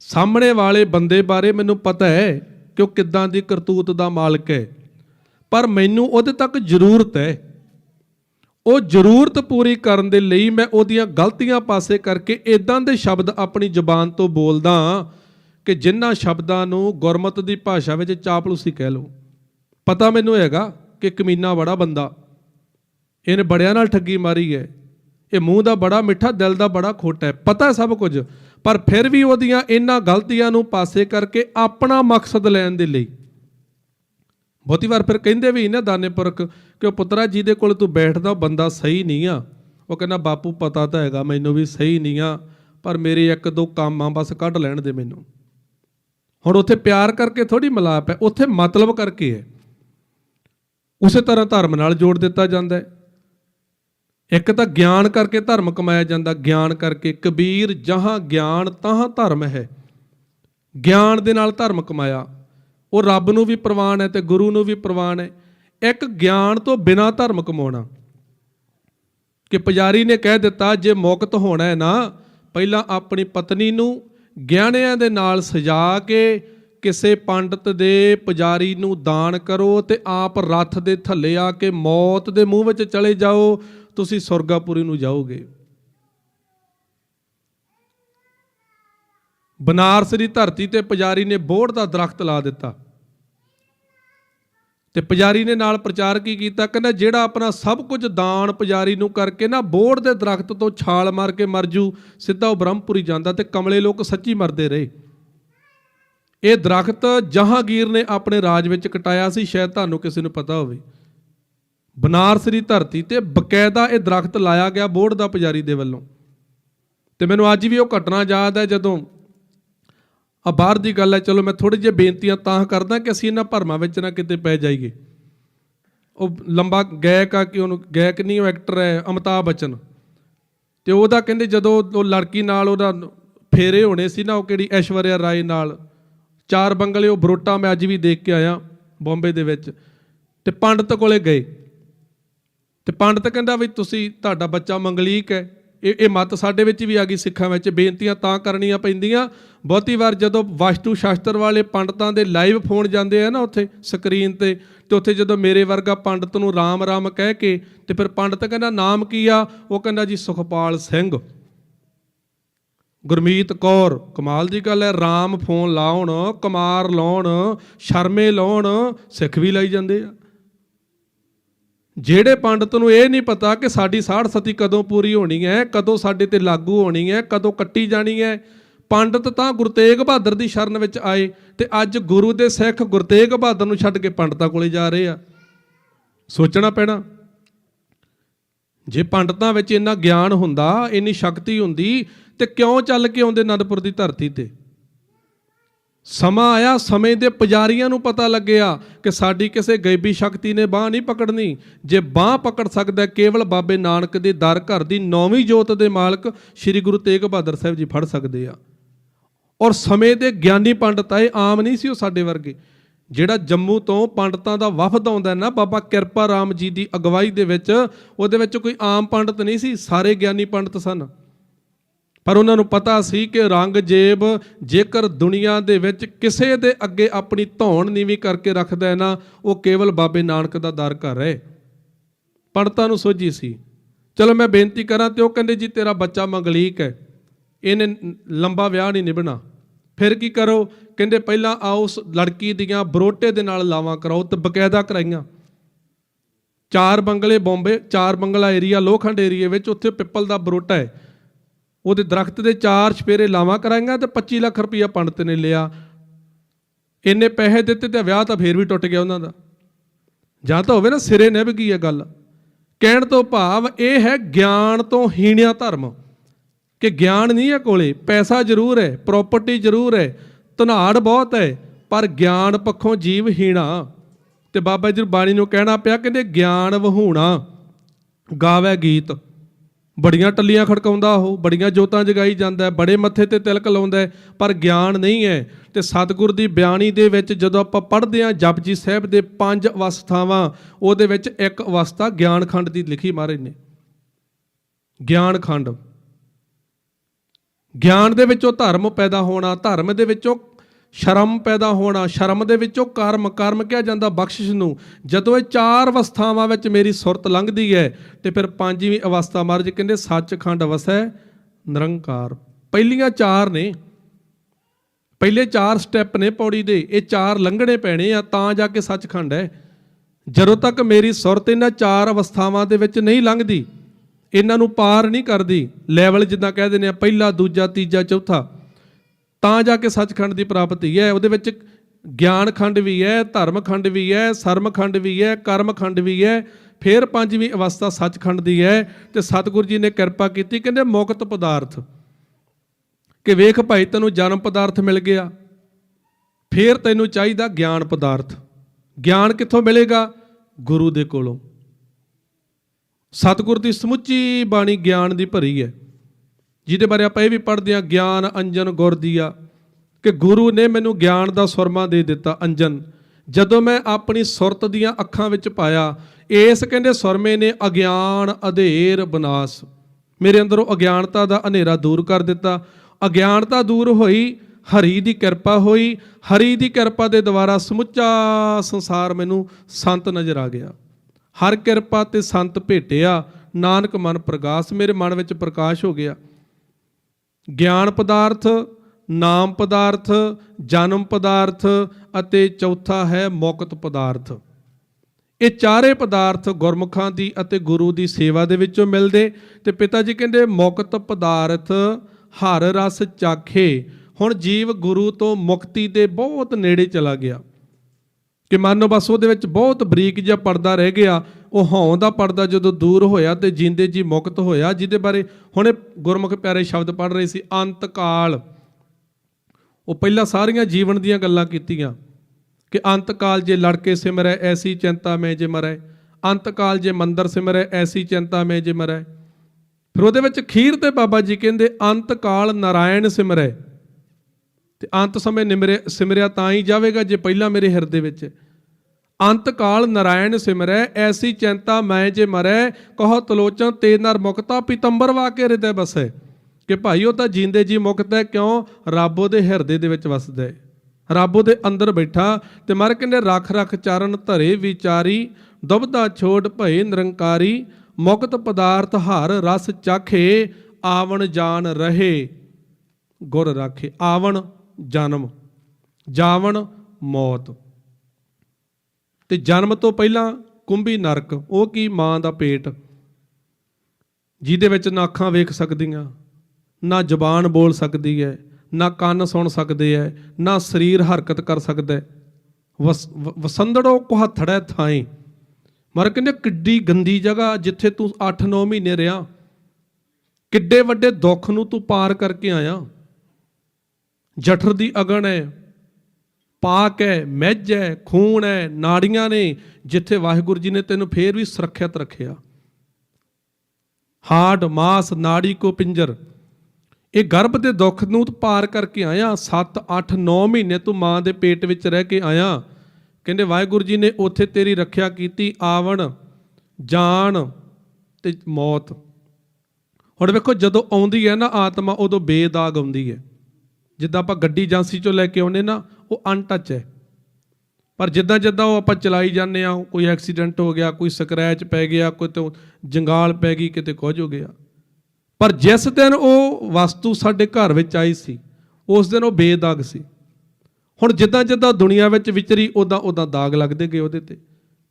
ਸਾਹਮਣੇ ਵਾਲੇ ਬੰਦੇ ਬਾਰੇ ਮੈਨੂੰ ਪਤਾ ਹੈ ਕਿ ਉਹ ਕਿੱਦਾਂ ਦੀ ਕਰਤੂਤ ਦਾ ਮਾਲਕ ਹੈ। ਪਰ ਮੈਨੂੰ ਉਹਦੇ ਤੱਕ ਜ਼ਰੂਰਤ ਹੈ। ਉਹ ਜ਼ਰੂਰਤ ਪੂਰੀ ਕਰਨ ਦੇ ਲਈ ਮੈਂ ਉਹਦੀਆਂ ਗਲਤੀਆਂ ਪਾਸੇ ਕਰਕੇ ਇਦਾਂ ਦੇ ਸ਼ਬਦ ਆਪਣੀ ਜ਼ੁਬਾਨ ਤੋਂ ਬੋਲਦਾ ਕਿ ਜਿਨ੍ਹਾਂ ਸ਼ਬਦਾਂ ਨੂੰ ਗੁਰਮਤ ਦੀ ਭਾਸ਼ਾ ਵਿੱਚ ਚਾਪਲੂਸੀ ਕਹਿ ਲਓ। ਪਤਾ ਮੈਨੂੰ ਹੈਗਾ ਕਿ ਕਮੀਨਾ ਬੜਾ ਬੰਦਾ, ਇਹਨੇ ਬੜਿਆਂ ਨਾਲ ਠੱਗੀ ਮਾਰੀ ਹੈ। ਇਹ ਮੂੰਹ ਦਾ ਬੜਾ, ਮਿੱਠਾ, ਦਿਲ ਦਾ ਬੜਾ ਖੋਟਾ ਹੈ, ਪਤਾ ਸਭ ਕੁਝ। ਪਰ ਫਿਰ ਵੀ ਉਹਦੀਆਂ ਇਹਨਾਂ ਗਲਤੀਆਂ ਨੂੰ ਪਾਸੇ ਕਰਕੇ ਆਪਣਾ ਮਕਸਦ ਲੈਣ ਦੇ ਲਈ ਬਹੁਤੀ ਵਾਰ ਫਿਰ ਕਹਿੰਦੇ ਵੀ ਨਾ ਦਾਨੇਪੁਰਖ ਕਿ ਉਹ ਪੁੱਤਰਾ ਜਿਹਦੇ ਕੋਲ ਤੂੰ ਬੈਠਦਾ, ਉਹ ਬੰਦਾ ਸਹੀ ਨਹੀਂ ਆ। ਉਹ ਕਹਿੰਦਾ, ਬਾਪੂ, ਪਤਾ ਤਾਂ ਹੈਗਾ, ਮੈਨੂੰ ਵੀ ਸਹੀ ਨਹੀਂ ਆ, ਪਰ ਮੇਰੇ ਇੱਕ ਦੋ ਕੰਮ ਆ, ਬਸ ਕੱਢ ਲੈਣ ਦੇ ਮੈਨੂੰ। ਹੁਣ ਉੱਥੇ ਪਿਆਰ ਕਰਕੇ ਥੋੜੀ ਮਲਾਪ ਹੈ, ਉੱਥੇ ਮਤਲਬ ਕਰਕੇ ਹੈ। ਉਸੇ ਤਰ੍ਹਾਂ ਧਰਮ ਨਾਲ ਜੋੜ ਦਿੱਤਾ ਜਾਂਦਾ ਹੈ। ਇੱਕ ਤਾਂ ਗਿਆਨ ਕਰਕੇ ਧਰਮ ਕਮਾਇਆ ਜਾਂਦਾ, ਗਿਆਨ ਕਰਕੇ ਕਬੀਰ ਜਹਾਂ ਗਿਆਨ, ਤਹਾਂ ਧਰਮ ਹੈ। ਗਿਆਨ ਦੇ ਨਾਲ ਧਰਮ ਕਮਾਇਆ। ਉਹ ਰੱਬ ਨੂੰ ਵੀ ਪ੍ਰਵਾਨ ਹੈ ਤੇ ਗੁਰੂ ਨੂੰ ਵੀ ਪ੍ਰਵਾਨ ਹੈ। ਇੱਕ ਗਿਆਨ ਤੋਂ ਬਿਨਾ ਧਰਮ ਕਮਾਉਣਾ। ਕਿ ਪੁਜਾਰੀ ਨੇ ਕਹਿ ਦਿੱਤਾ, ਜੇ ਮੁਕਤ ਹੋਣਾ ਹੈ ਨਾ, ਪਹਿਲਾਂ ਆਪਣੀ ਪਤਨੀ ਨੂੰ ਗਿਆਨਿਆਂ ਦੇ ਨਾਲ ਸਜਾ ਕੇ ਕਿਸੇ ਪੰਡਤ ਦੇ ਪੁਜਾਰੀ ਨੂੰ ਦਾਨ ਕਰੋ ਤੇ ਆਪ ਰੱਥ ਦੇ ਥੱਲੇ ਆ ਕੇ ਮੌਤ ਦੇ ਮੂੰਹ ਵਿੱਚ ਚਲੇ ਜਾਓ, ਤੁਸੀਂ ਸੁਰਗਾਪੁਰੀ ਨੂੰ ਜਾਓਗੇ। ਬਨਾਰਸ ਦੀ ਧਰਤੀ ਤੇ ਪੁਜਾਰੀ ਨੇ ਬੋੜ ਦਾ ਦਰਖਤ ਲਾ ਦਿੱਤਾ। ਤੇ ਪੁਜਾਰੀ ਨੇ ਨਾਲ ਪ੍ਰਚਾਰ ਕੀ ਕੀਤਾ? ਕਹਿੰਦਾ, ਜਿਹੜਾ ਆਪਣਾ ਸਭ ਕੁਝ ਦਾਨ ਪੁਜਾਰੀ ਨੂੰ ਕਰਕੇ ਨਾ, ਬੋੜ ਦੇ ਦਰਖਤ ਤੋਂ ਛਾਲ ਮਾਰ ਕੇ ਮਰ ਜੂ, ਸਿੱਧਾ ਉਹ ਬ੍ਰਹਮਪੁਰੀ ਜਾਂਦਾ ਤੇ ਕਮਲੇ ਲੋਕ ਸੱਚੀ ਮਰਦੇ ਰਹੇ। ਇਹ ਦਰਖਤ ਜਹਾਂਗੀਰ ਨੇ ਆਪਣੇ ਰਾਜ ਵਿੱਚ ਕਟਾਇਆ ਸੀ, ਸ਼ਾਇਦ ਤੁਹਾਨੂੰ ਕਿਸੇ ਨੂੰ ਪਤਾ ਹੋਵੇ। ਬਨਾਰਸ ਦੀ ਧਰਤੀ ਤੇ ਬਕਾਇਦਾ ਇਹ ਦਰਖਤ ਲਾਇਆ ਗਿਆ ਬੋਰਡ ਦਾ ਪੁਜਾਰੀ ਦੇ ਵੱਲੋਂ। ਤੇ ਮੈਨੂੰ ਅੱਜ ਵੀ ਉਹ ਘਟਨਾ ਯਾਦ ਹੈ ਜਦੋਂ ਆ ਬਾਹਰ ਦੀ ਗੱਲ ਹੈ, ਚਲੋ ਮੈਂ ਥੋੜੀ ਜਿਹੀ ਬੇਨਤੀਆਂ ਤਾਂ ਕਰਦਾ ਕਿ ਅਸੀਂ ਇਹਨਾਂ ਭਰਮਾਂ ਵਿੱਚ ਨਾ ਕਿਤੇ ਪੈ ਜਾਈਏ। ਉਹ ਲੰਬਾ ਗਾਇਕ ਆ ਕਿ ਉਹਨੂੰ, ਗਾਇਕ ਨਹੀਂ, ਉਹ ਐਕਟਰ ਹੈ, ਅਮਿਤਾਭ ਬਚਨ। ਤੇ ਉਹਦਾ ਕਹਿੰਦੇ ਜਦੋਂ ਉਹ ਲੜਕੀ ਨਾਲ ਉਹਦਾ ਫੇਰੇ ਹੋਣੇ ਸੀ ਨਾ, ਉਹ ਕਿਹੜੀ ਐਸ਼ਵਰਿਆ ਰਾਏ ਨਾਲ, ਚਾਰ ਬੰਗਲੇ ਉਹ ਬਰੋਟਾ ਮੈਂ ਅੱਜ ਵੀ ਦੇਖ ਕੇ ਆਇਆ ਬੰਬੇ ਦੇ ਵਿੱਚ। ਤੇ ਪੰਡਤ ਕੋਲੇ ਗਏ। ਤੇ ਪੰਡਤ ਕਹਿੰਦਾ ਵੀ ਤੁਸੀਂ, ਤੁਹਾਡਾ ਬੱਚਾ ਮੰਗਲੀਕ ਹੈ। ਇਹ ਇਹ ਮਤ ਸਾਡੇ ਵਿੱਚ ਵੀ ਆ ਗਈ ਸਿੱਖਾਂ ਵਿੱਚ, ਬੇਨਤੀਆਂ ਤਾਂ ਕਰਨੀਆਂ ਪੈਂਦੀਆਂ। ਬਹੁਤੀ ਵਾਰ ਜਦੋਂ ਵਾਸਤੂ ਸ਼ਾਸਤਰ ਵਾਲੇ ਪੰਡਤਾਂ ਦੇ ਲਾਈਵ ਫੋਨ ਜਾਂਦੇ ਆ ਨਾ ਉੱਥੇ ਸਕਰੀਨ ਤੇ ਤੇ ਉੱਥੇ ਜਦੋਂ ਮੇਰੇ ਵਰਗਾ ਪੰਡਤ ਨੂੰ ਰਾਮ ਰਾਮ ਕਹਿ ਕੇ, ਤੇ ਫਿਰ ਪੰਡਤ ਕਹਿੰਦਾ, ਨਾਮ ਕੀ ਆ? ਉਹ ਕਹਿੰਦਾ ਜੀ, ਸੁਖਪਾਲ ਸਿੰਘ। ਗੁਰਮੀਤ ਕੌਰ, ਕਮਾਲ ਦੀ ਗੱਲ ਹੈ, ਰਾਮ ਫੋਨ ਲਾਉਣ, ਕੁਮਾਰ ਲਾਉਣ, ਸ਼ਰਮੇ ਲਾਉਣ, ਸਿੱਖ ਵੀ ਲਾਈ ਜਾਂਦੇ ਆ। ਜਿਹੜੇ ਪੰਡਤ ਨੂੰ ਇਹ ਨਹੀਂ ਪਤਾ ਕਿ ਸਾਡੀ ਸਾੜ ਸਤੀ ਕਦੋਂ ਪੂਰੀ ਹੋਣੀ ਹੈ, ਕਦੋਂ ਸਾਡੇ ਤੇ ਲਾਗੂ ਹੋਣੀ ਹੈ, ਕਦੋਂ ਕੱਟੀ ਜਾਣੀ ਹੈ, ਪੰਡਤ ਤਾਂ ਗੁਰੂ ਤੇਗ ਬਹਾਦਰ ਦੀ ਸ਼ਰਨ ਵਿੱਚ ਆਏ ਤੇ ਅੱਜ ਗੁਰੂ ਦੇ ਸਿੱਖ ਗੁਰੂ ਤੇਗ ਬਹਾਦਰ ਨੂੰ ਛੱਡ ਕੇ ਪੰਡਤਾਂ ਕੋਲੇ ਜਾ ਰਹੇ ਆ। ਸੋਚਣਾ ਪੈਣਾ। ਜੇ ਪੰਡਤਾਂ ਵਿੱਚ ਇੰਨਾ ਗਿਆਨ ਹੁੰਦਾ, ਇੰਨੀ ਸ਼ਕਤੀ ਹੁੰਦੀ, ਤੇ ਕਿਉਂ ਚੱਲ ਕੇ ਆਉਂਦੇ ਨੰਦਪੁਰ ਦੀ ਧਰਤੀ ਤੇ? ਸਮਾਂ ਆਇਆ, ਸਮੇਂ ਦੇ ਪੁਜਾਰੀਆਂ ਨੂੰ ਪਤਾ ਲੱਗਿਆ ਕਿ ਸਾਡੀ ਕਿਸੇ ਗੈਬੀ ਸ਼ਕਤੀ ਨੇ ਬਾਹ ਨਹੀਂ ਪਕੜਨੀ। ਜੇ ਬਾਹ ਪਕੜ ਸਕਦਾ ਕੇਵਲ ਬਾਬੇ ਨਾਨਕ ਦੇ ਦਰ ਘਰ ਦੀ ਨੌਵੀਂ ਜੋਤ ਦੇ ਮਾਲਕ ਸ੍ਰੀ ਗੁਰੂ ਤੇਗ ਬਹਾਦਰ ਸਾਹਿਬ ਜੀ ਫੜ ਸਕਦੇ ਆ। ਔਰ ਸਮੇਂ ਦੇ ਗਿਆਨੀ ਪੰਡਤ ਆਏ ਆਮ ਨਹੀਂ ਸੀ ਉਹ ਸਾਡੇ ਵਰਗੇ। ਜਿਹੜਾ ਜੰਮੂ ਤੋਂ ਪੰਡਤਾਂ ਦਾ ਵਫਦ ਆਉਂਦਾ ਨਾ, ਬਾਬਾ ਕਿਰਪਾ ਰਾਮ ਜੀ ਦੀ ਅਗਵਾਈ ਦੇ ਵਿੱਚ, ਉਹਦੇ ਵਿੱਚ ਕੋਈ ਆਮ ਪੰਡਤ ਨਹੀਂ ਸੀ, ਸਾਰੇ ਗਿਆਨੀ ਪੰਡਤ ਸਨ। ਪਰ ਉਹਨਾਂ ਨੂੰ ਪਤਾ ਸੀ ਕਿ ਰੰਗਜੇਬ ਜੇਕਰ ਦੁਨੀਆ ਦੇ ਵਿੱਚ ਕਿਸੇ ਦੇ ਅੱਗੇ ਆਪਣੀ ਧੌਣ ਨੀਵੀਂ ਕਰਕੇ ਰੱਖਦਾ ਹੈ ਨਾ, ਉਹ ਕੇਵਲ ਬਾਬੇ ਨਾਨਕ ਦਾ ਦਰ ਘਰ ਹੈ ਪੰਡਤਾਂ ਨੂੰ ਸੋਝੀ ਸੀ। ਚਲੋ ਮੈਂ ਬੇਨਤੀ ਕਰਾਂ ਤੇ ਉਹ ਕਹਿੰਦੇ, ਜੀ, ਤੇਰਾ ਬੱਚਾ ਮੰਗਲੀਕ ਹੈ। ਇਹਨੇ ਲੰਬਾ ਵਿਆਹ ਨਹੀਂ ਨਿਭਣਾ। ਫਿਰ ਕੀ ਕਰੋ? ਕਹਿੰਦੇ, ਪਹਿਲਾਂ ਆਓ ਉਸ ਲੜਕੀ ਦੀਆਂ ਬਰੋਟੇ ਦੇ ਨਾਲ ਲਾਵਾਂ ਕਰਾਓ ਤੇ ਬਕਾਇਦਾ ਕਰਾਈਆਂ। ਚਾਰ ਬੰਗਲੇ ਬੰਬੇ, ਚਾਰ ਬੰਗਲਾ ਏਰੀਆ, ਲੋਖੰਡ ਏਰੀਏ ਵਿੱਚ ਉੱਥੇ ਪਿੱਪਲ ਦਾ ਬਰੋਟਾ ਹੈ। ਉਹਦੇ ਦਰਖਤ ਦੇ ਚਾਰ ਛਪੇਰੇ ਲਾਵਾਂ ਕਰਾਈਆਂ ਤੇ 25 ਲੱਖ ਰੁਪਈਆ ਪੰਡਤ ਨੇ ਲਿਆ। ਇੰਨੇ ਪੈਸੇ ਦਿੱਤੇ ਤੇ ਵਿਆਹ ਤਾਂ ਫੇਰ ਵੀ ਟੁੱਟ ਗਿਆ ਉਹਨਾਂ ਦਾ। ਜਾਂ ਤਾਂ ਹੋਵੇ ਨਾ ਸਿਰੇ ਨਿਭ ਗਈ ਹੈ ਗੱਲ। ਕਹਿਣ ਤੋਂ ਭਾਵ ਇਹ ਹੈ ਗਿਆਨ ਤੋਂ ਹੀਣਿਆ ਧਰਮ। ਕਿ ਗਿਆਨ ਨਹੀਂ ਹੈ ਕੋਲੇ, ਪੈਸਾ ਜ਼ਰੂਰ ਹੈ ਪ੍ਰਾਪਰਟੀ ਜ਼ਰੂਰ ਹੈ, ਧਨਾੜ ਬਹੁਤ ਹੈ, ਪਰ ਗਿਆਨ ਪੱਖੋਂ ਜੀਵ ਹੀਣਾ। ਤੇ ਬਾਬਾ ਜੀ ਬਾਣੀ ਨੂੰ ਕਹਿਣਾ ਪਿਆ, ਕਹਿੰਦੇ ਗਿਆਨ ਵਹੂਣਾ, ਗਾਵੇ ਗੀਤ। ਬੜੀਆਂ ਟੱਲੀਆਂ ਖੜਕਾਉਂਦਾ ਉਹ, ਬੜੀਆਂ ਜੋਤਾਂ ਜਗਾਈ ਜਾਂਦਾ ਬੜੇ ਮੱਥੇ ਤੇ ਤਿਲਕ ਲਾਉਂਦਾ ਪਰ ਗਿਆਨ ਨਹੀਂ ਹੈ। ਤੇ ਸਤਿਗੁਰ ਦੀ ਬਿਆਨੀ ਦੇ ਵਿੱਚ ਜਦੋਂ ਆਪਾਂ ਪੜ੍ਹਦੇ ਹਾਂ, ਜਪਜੀ ਸਾਹਿਬ ਦੇ ਪੰਜ ਅਵਸਥਾਵਾਂ, ਉਹਦੇ ਵਿੱਚ ਇੱਕ ਅਵਸਥਾ ਗਿਆਨ ਖੰਡ ਦੀ ਲਿਖੀ ਮਹਾਰਾਜ ਨੇ। ਗਿਆਨ ਖੰਡ ਗਿਆਨ ਦੇ ਵਿੱਚੋਂ ਧਰਮ ਪੈਦਾ ਹੋਣਾ, ਧਰਮ ਦੇ ਵਿੱਚੋਂ ਸ਼ਰਮ ਪੈਦਾ ਹੋਣਾ, ਸ਼ਰਮ ਦੇ ਵਿੱਚੋਂ ਕਰਮ ਕਰਮ ਕਿਹਾ ਜਾਂਦਾ ਬਖਸ਼ਿਸ਼ ਨੂੰ। ਜਦੋਂ ਇਹ ਚਾਰ ਅਵਸਥਾਵਾਂ ਵਿੱਚ ਮੇਰੀ ਸੁਰਤ ਲੰਘਦੀ ਹੈ, ਤੇ ਫਿਰ ਪੰਜਵੀਂ ਅਵਸਥਾ ਮਹਾਰਾਜ ਕਹਿੰਦੇ, ਸੱਚਖੰਡ ਵਸੈ ਨਿਰੰਕਾਰ। ਪਹਿਲੀਆਂ ਚਾਰ ਨੇ, ਪਹਿਲੇ ਚਾਰ ਸਟੈਪ ਨੇ ਪੌੜੀ ਦੇ, ਇਹ ਚਾਰ ਲੰਘਣੇ ਪੈਣੇ ਆ, ਤਾਂ ਜਾ ਕੇ ਸੱਚਖੰਡ ਹੈ। ਜਦੋਂ ਤੱਕ ਮੇਰੀ ਸੁਰਤ ਇਹਨਾਂ ਚਾਰ ਅਵਸਥਾਵਾਂ ਦੇ ਵਿੱਚ ਨਹੀਂ ਲੰਘਦੀ, ਇਹਨਾਂ ਨੂੰ ਪਾਰ ਨਹੀਂ ਕਰਦੀ ਲੈਵਲ ਜਿੱਦਾਂ ਕਹਿ ਦਿੰਦੇ ਆ, ਪਹਿਲਾ, ਦੂਜਾ, ਤੀਜਾ, ਚੌਥਾ ਤਾਂ ਜਾ ਕੇ ਸੱਚਖੰਡ ਦੀ ਪ੍ਰਾਪਤੀ ਹੈ। ਉਹਦੇ ਵਿੱਚ ਗਿਆਨ ਖੰਡ ਵੀ ਹੈ ਧਰਮ ਖੰਡ ਵੀ ਹੈ ਸਰਮ ਖੰਡ ਵੀ ਹੈ ਕਰਮ ਖੰਡ ਵੀ ਹੈ। ਫਿਰ ਪੰਜਵੀਂ ਅਵਸਥਾ ਸੱਚਖੰਡ ਦੀ ਹੈ ਤੇ ਸਤਿਗੁਰੂ ਜੀ ਨੇ ਕਿਰਪਾ ਕੀਤੀ, ਕਹਿੰਦੇ ਮੁਕਤ ਪਦਾਰਥ। ਕਿ ਵੇਖ ਭਾਈ, ਤੈਨੂੰ ਜਨਮ ਪਦਾਰਥ ਮਿਲ ਗਿਆ। ਫਿਰ ਤੈਨੂੰ ਚਾਹੀਦਾ ਗਿਆਨ ਪਦਾਰਥ। ਗਿਆਨ ਕਿੱਥੋਂ ਮਿਲੇਗਾ? ਗੁਰੂ ਦੇ ਕੋਲੋਂ। ਸਤਿਗੁਰ ਦੀ ਸਮੁੱਚੀ ਬਾਣੀ ਗਿਆਨ ਦੀ ਭਰੀ ਹੈ। ਜਿਹਦੇ ਬਾਰੇ ਆਪਾਂ ਇਹ ਵੀ ਪੜ੍ਹਦੇ ਹਾਂ, ਗਿਆਨ ਅੰਜਨ ਗੁਰ ਦੀਆ ਕਿ ਗੁਰੂ ਨੇ ਮੈਨੂੰ ਗਿਆਨ ਦਾ ਸੁਰਮਾ ਦੇ ਦਿੱਤਾ ਅੰਜਨ। ਜਦੋਂ ਮੈਂ ਆਪਣੀ ਸੁਰਤ ਦੀਆਂ ਅੱਖਾਂ ਵਿੱਚ ਪਾਇਆ, ਇਸ ਕਹਿੰਦੇ ਸੁਰਮੇ ਨੇ ਅਗਿਆਨ ਅਧੇਰ ਬਨਾਸ। ਮੇਰੇ ਅੰਦਰੋਂ ਅਗਿਆਨਤਾ ਦਾ ਹਨੇਰਾ ਦੂਰ ਕਰ ਦਿੱਤਾ। ਅਗਿਆਨਤਾ ਦੂਰ ਹੋਈ, ਹਰੀ ਦੀ ਕਿਰਪਾ ਹੋਈ, ਹਰੀ ਦੀ ਕਿਰਪਾ ਦੇ ਦੁਆਰਾ ਸਮੁੱਚਾ ਸੰਸਾਰ ਮੈਨੂੰ ਸੰਤ ਨਜ਼ਰ ਆ ਗਿਆ। ਹਰ ਕਿਰਪਾ ਤੇ ਸੰਤ ਭੇਟਿਆ, ਨਾਨਕ ਮਨ ਪ੍ਰਕਾਸ਼ ਮੇਰੇ ਮਨ ਵਿੱਚ ਪ੍ਰਕਾਸ਼ ਹੋ ਗਿਆ। ਗਿਆਨ ਪਦਾਰਥ, ਨਾਮ ਪਦਾਰਥ, ਜਨਮ ਪਦਾਰਥ ਅਤੇ ਚੌਥਾ ਹੈ ਮੌਕਤ ਪਦਾਰਥ। ਇਹ ਚਾਰੇ ਪਦਾਰਥ ਗੁਰਮੁਖਾਂ ਦੀ ਅਤੇ ਗੁਰੂ ਦੀ ਸੇਵਾ ਦੇ ਵਿੱਚੋਂ ਮਿਲਦੇ ਤੇ ਪਿਤਾ ਜੀ ਕਹਿੰਦੇ ਮੌਕਤ ਪਦਾਰਥ ਹਰ ਰਸ ਚਾਖੇ। ਹੁਣ ਜੀਵ ਗੁਰੂ ਤੋਂ ਮੁਕਤੀ ਦੇ ਬਹੁਤ ਨੇੜੇ ਚਲਾ ਗਿਆ। ਕਿ ਮੰਨੋ ਬਸ ਉਹਦੇ ਵਿੱਚ ਬਹੁਤ ਬਰੀਕ ਜਿਹਾ ਪਰਦਾ ਰਹਿ ਗਿਆ। ਉਹ ਹੌਂ ਦਾ ਪਰਦਾ ਜਦੋਂ ਦੂਰ ਹੋਇਆ ਤੇ ਜਿੰਦੇ ਜੀ ਮੁਕਤ ਹੋਇਆ, ਜਿਹਦੇ ਬਾਰੇ ਹੁਣੇ ਗੁਰਮੁਖ ਪਿਆਰੇ ਸ਼ਬਦ ਪੜ੍ਹ ਰਹੇ ਸੀ ਅੰਤ ਕਾਲ ਉਹ ਪਹਿਲਾਂ ਸਾਰੀਆਂ ਜੀਵਨ ਦੀਆਂ ਗੱਲਾਂ ਕੀਤੀਆਂ ਕਿ ਅੰਤ ਕਾਲ ਜੇ ਲੜਕੇ ਸਿਮਰੈ, ਐਸੀ ਚਿੰਤਾ ਮੈਂ ਜੇ ਮਰੈ। ਅੰਤ ਕਾਲ ਜੇ ਮੰਦਰ ਸਿਮਰੈ, ਐਸੀ ਚਿੰਤਾ ਮੈਂ ਜੇ ਮਰੈ। ਫਿਰ ਉਹਦੇ ਵਿੱਚ ਖੀਰ ਤੇ ਬਾਬਾ ਜੀ ਕਹਿੰਦੇ ਅੰਤ ਕਾਲ ਨਾਰਾਇਣ ਸਿਮਰੈ। ਤੇ ਅੰਤ ਸਮੇਂ ਨਿਮਰੇ ਸਿਮਰਿਆ ਤਾਂ ਹੀ ਜਾਵੇਗਾ ਜੇ ਪਹਿਲਾਂ ਮੇਰੇ ਹਿਰਦੇ ਵਿੱਚ। ਅੰਤ ਕਾਲ ਨਾਰਾਇਣ ਸਿਮਰੈ, ਐਸੀ ਚਿੰਤਾ ਮੈਂ ਜੇ ਮਰੈ, ਕਹੋ ਤਲੋਚਨ ਤੇ ਨਰ ਮੁਕਤਾ ਪਿਤੰਬਰ ਵਾਕੇ ਹਿਰਦੈ ਬਸੈ। ਕਿ ਭਾਈ ਉਹ ਤਾਂ ਜੀਂਦੇ ਜੀ ਮੁਕਤ ਹੈ ਕਿਉਂ? ਰੱਬ ਉਹਦੇ ਹਿਰਦੇ ਦੇ ਵਿੱਚ ਵਸਦਾ। ਹੈ ਰੱਬ ਉਹਦੇ ਅੰਦਰ ਬੈਠਾ ਤੇ ਮਰ ਕਹਿੰਦੇ ਰੱਖ ਰੱਖ ਚਰਨ ਧਰੇ ਵਿਚਾਰੀ ਦੁਬਦਾ ਛੋੜ ਭਏ ਨਿਰੰਕਾਰੀ, ਮੁਕਤ ਪਦਾਰਥ ਹਰ ਰਸ ਚਾਖੇ, ਆਵਣ ਜਾਣ ਰਹੇ। ਗੁਰ ਰਾਖੇ, ਆਵਣ ਜਨਮ, ਜਾਵਣ ਮੌਤ। ਤੇ ਜਨਮ ਤੋਂ ਪਹਿਲਾਂ ਕੁੰਭੀ ਨਰਕ, ਉਹ ਕੀ ਮਾਂ ਦਾ ਪੇਟ? ਜਿਹਦੇ ਵਿੱਚ ਨਾ ਅੱਖਾਂ ਵੇਖ ਸਕਦੀਆਂ, ਨਾ ਜ਼ੁਬਾਨ ਬੋਲ ਸਕਦੀ ਹੈ, ਨਾ ਕੰਨ ਸੁਣ ਸਕਦੇ ਹੈ, ਨਾ ਸਰੀਰ ਹਰਕਤ ਕਰ ਸਕਦਾ ਹੈ। ਵਸ- ਵ- ਵਸੰਦੜੋ ਕੁਹਥੜੈ ਥਾਈ। ਮਰ ਕਹਿੰਦੇ, ਕਿੱਡੀ ਗੰਦੀ ਜਗ੍ਹਾ ਜਿੱਥੇ ਤੂੰ 8-9 ਮਹੀਨੇ ਰਿਹਾ। ਕਿੱਡੇ ਵੱਡੇ ਦੁੱਖ ਨੂੰ ਤੂੰ ਪਾਰ ਕਰਕੇ ਆਇਆ। ਜਠਰ ਦੀ ਅਗਣ ਹੈ। ਪਾਕ ਹੈ ਮੈਜ ਹੈ, ਖੂਨ ਹੈ, ਨਾੜੀਆਂ ਨੇ ਜਿੱਥੇ ਵਾਹਿਗੁਰੂ ਜੀ ਨੇ ਤੈਨੂੰ ਫੇਰ ਵੀ ਸੁਰੱਖਿਅਤ ਰੱਖਿਆ। ਹਾਰਡ ਮਾਸ, ਨਾੜੀ ਕੋ ਪਿੰਜਰ। ਇਹ ਗਰਭ ਦੇ ਦੁੱਖ ਨੂੰ ਪਾਰ ਕਰਕੇ ਆਇਆ 7 8 9 ਮਹੀਨੇ ਤੂੰ ਮਾਂ ਦੇ ਪੇਟ ਵਿੱਚ ਰਹਿ ਕੇ ਆਇਆ। ਕਹਿੰਦੇ, ਵਾਹਿਗੁਰੂ ਜੀ ਨੇ ਉੱਥੇ ਤੇਰੀ ਰੱਖਿਆ ਕੀਤੀ ਆਵਣ ਜਾਨ ਤੇ ਮੌਤ। ਹੁਣ ਵੇਖੋ, ਜਦੋਂ ਆਉਂਦੀ ਹੈ ਨਾ ਆਤਮਾ, ਉਦੋਂ ਬੇਦਾਗ ਆਉਂਦੀ ਹੈ। ਜਿੱਦਾਂ ਆਪਾਂ ਗੱਡੀ ਏਜੰਸੀ ਚੋਂ ਲੈ ਕੇ ਆਉਂਦੇ ਨਾ ਉਹ ਅਨਟੱਚ ਹੈ। ਪਰ ਜਿੱਦਾਂ ਜਿੱਦਾਂ ਉਹ ਆਪਾਂ ਚਲਾਈ ਜਾਂਦੇ ਆ ਕੋਈ ਐਕਸੀਡੈਂਟ ਹੋ ਗਿਆ, ਕੋਈ ਸਕ੍ਰੈਚ ਪੈ ਗਿਆ, ਕੋਈ ਤੋਂ ਜੰਗਾਲ ਪੈ ਗਈ, ਕਿਤੇ ਕੁਝ ਹੋ ਗਿਆ। ਪਰ ਜਿਸ ਦਿਨ ਉਹ ਵਸਤੂ ਸਾਡੇ ਘਰ ਵਿੱਚ ਆਈ ਸੀ, ਉਸ ਦਿਨ ਉਹ ਬੇਦਾਗ ਸੀ। ਹੁਣ ਜਿੱਦਾਂ ਜਿੱਦਾਂ ਦੁਨੀਆ ਵਿੱਚ ਵਿਚਰੀ ਉਦਾਂ ਉਦਾਂ ਦਾਗ ਲੱਗਦੇ ਗਏ ਉਹਦੇ ਤੇ।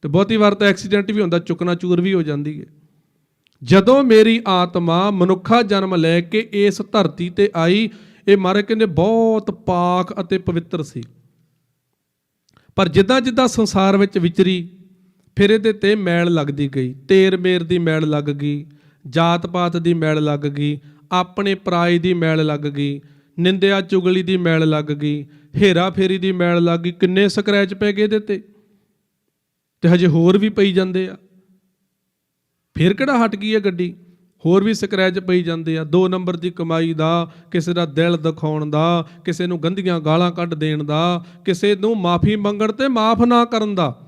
ਤੇ ਬਹੁਤੀ ਵਾਰ ਤਾਂ ਐਕਸੀਡੈਂਟ ਵੀ ਹੁੰਦਾ, ਚੁੱਕਣਾ ਚੂਰ ਵੀ ਹੋ ਜਾਂਦੀ ਹੈ। ਜਦੋਂ ਮੇਰੀ ਆਤਮਾ ਮਨੁੱਖਾ ਜਨਮ ਲੈ ਕੇ ਇਸ ਧਰਤੀ ਤੇ ਆਈ ਇਹ ਮਹਾਰਾਜ ਕਹਿੰਦੇ ਬਹੁਤ ਪਾਕ ਅਤੇ ਪਵਿੱਤਰ ਸੀ। ਪਰ ਜਿੱਦਾਂ ਜਿੱਦਾਂ ਸੰਸਾਰ ਵਿੱਚ ਵਿਚਰੀ, ਫਿਰ ਇਹਦੇ ਤੇ ਮੈਲ ਲੱਗਦੀ ਗਈ। ਤੇਰ ਮੇਰ ਦੀ ਮੈਲ ਲੱਗ ਗਈ, ਜਾਤ ਪਾਤ ਦੀ ਮੈਲ ਲੱਗ ਗਈ, ਆਪਣੇ ਪਰਾਈ ਦੀ ਮੈਲ ਲੱਗ ਗਈ, ਨਿੰਦਿਆ ਚੁਗਲੀ ਦੀ ਮੈਲ ਲੱਗ ਗਈ, ਹੇਰਾ ਫੇਰੀ ਦੀ ਮੈਲ ਲੱਗ ਗਈ। ਕਿੰਨੇ ਸਕ੍ਰੈਚ ਪੈ ਗਏ ਇਹਦੇ ਤੇ? ਤੇ ਹਜੇ ਹੋਰ ਵੀ ਪਈ ਜਾਂਦੇ ਆ। ਫਿਰ ਕਿਹੜਾ ਹਟ ਗਈ ਹੈ ਗੱਡੀ? ਹੋਰ ਵੀ ਸਕ੍ਰੈਚ ਪਈ ਜਾਂਦੇ ਆ। ਦੋ ਨੰਬਰ ਦੀ ਕਮਾਈ ਦਾ, ਕਿਸੇ ਦਾ ਦਿਲ ਦਿਖਾਉਣ ਦਾ, ਕਿਸੇ ਨੂੰ ਗੰਦੀਆਂ ਗਾਲਾਂ ਕੱਢ ਦੇਣ ਦਾ, ਕਿਸੇ ਨੂੰ ਮਾਫੀ ਮੰਗਣ ਤੇ ਮਾਫ ਨਾ ਕਰਨ ਦਾ।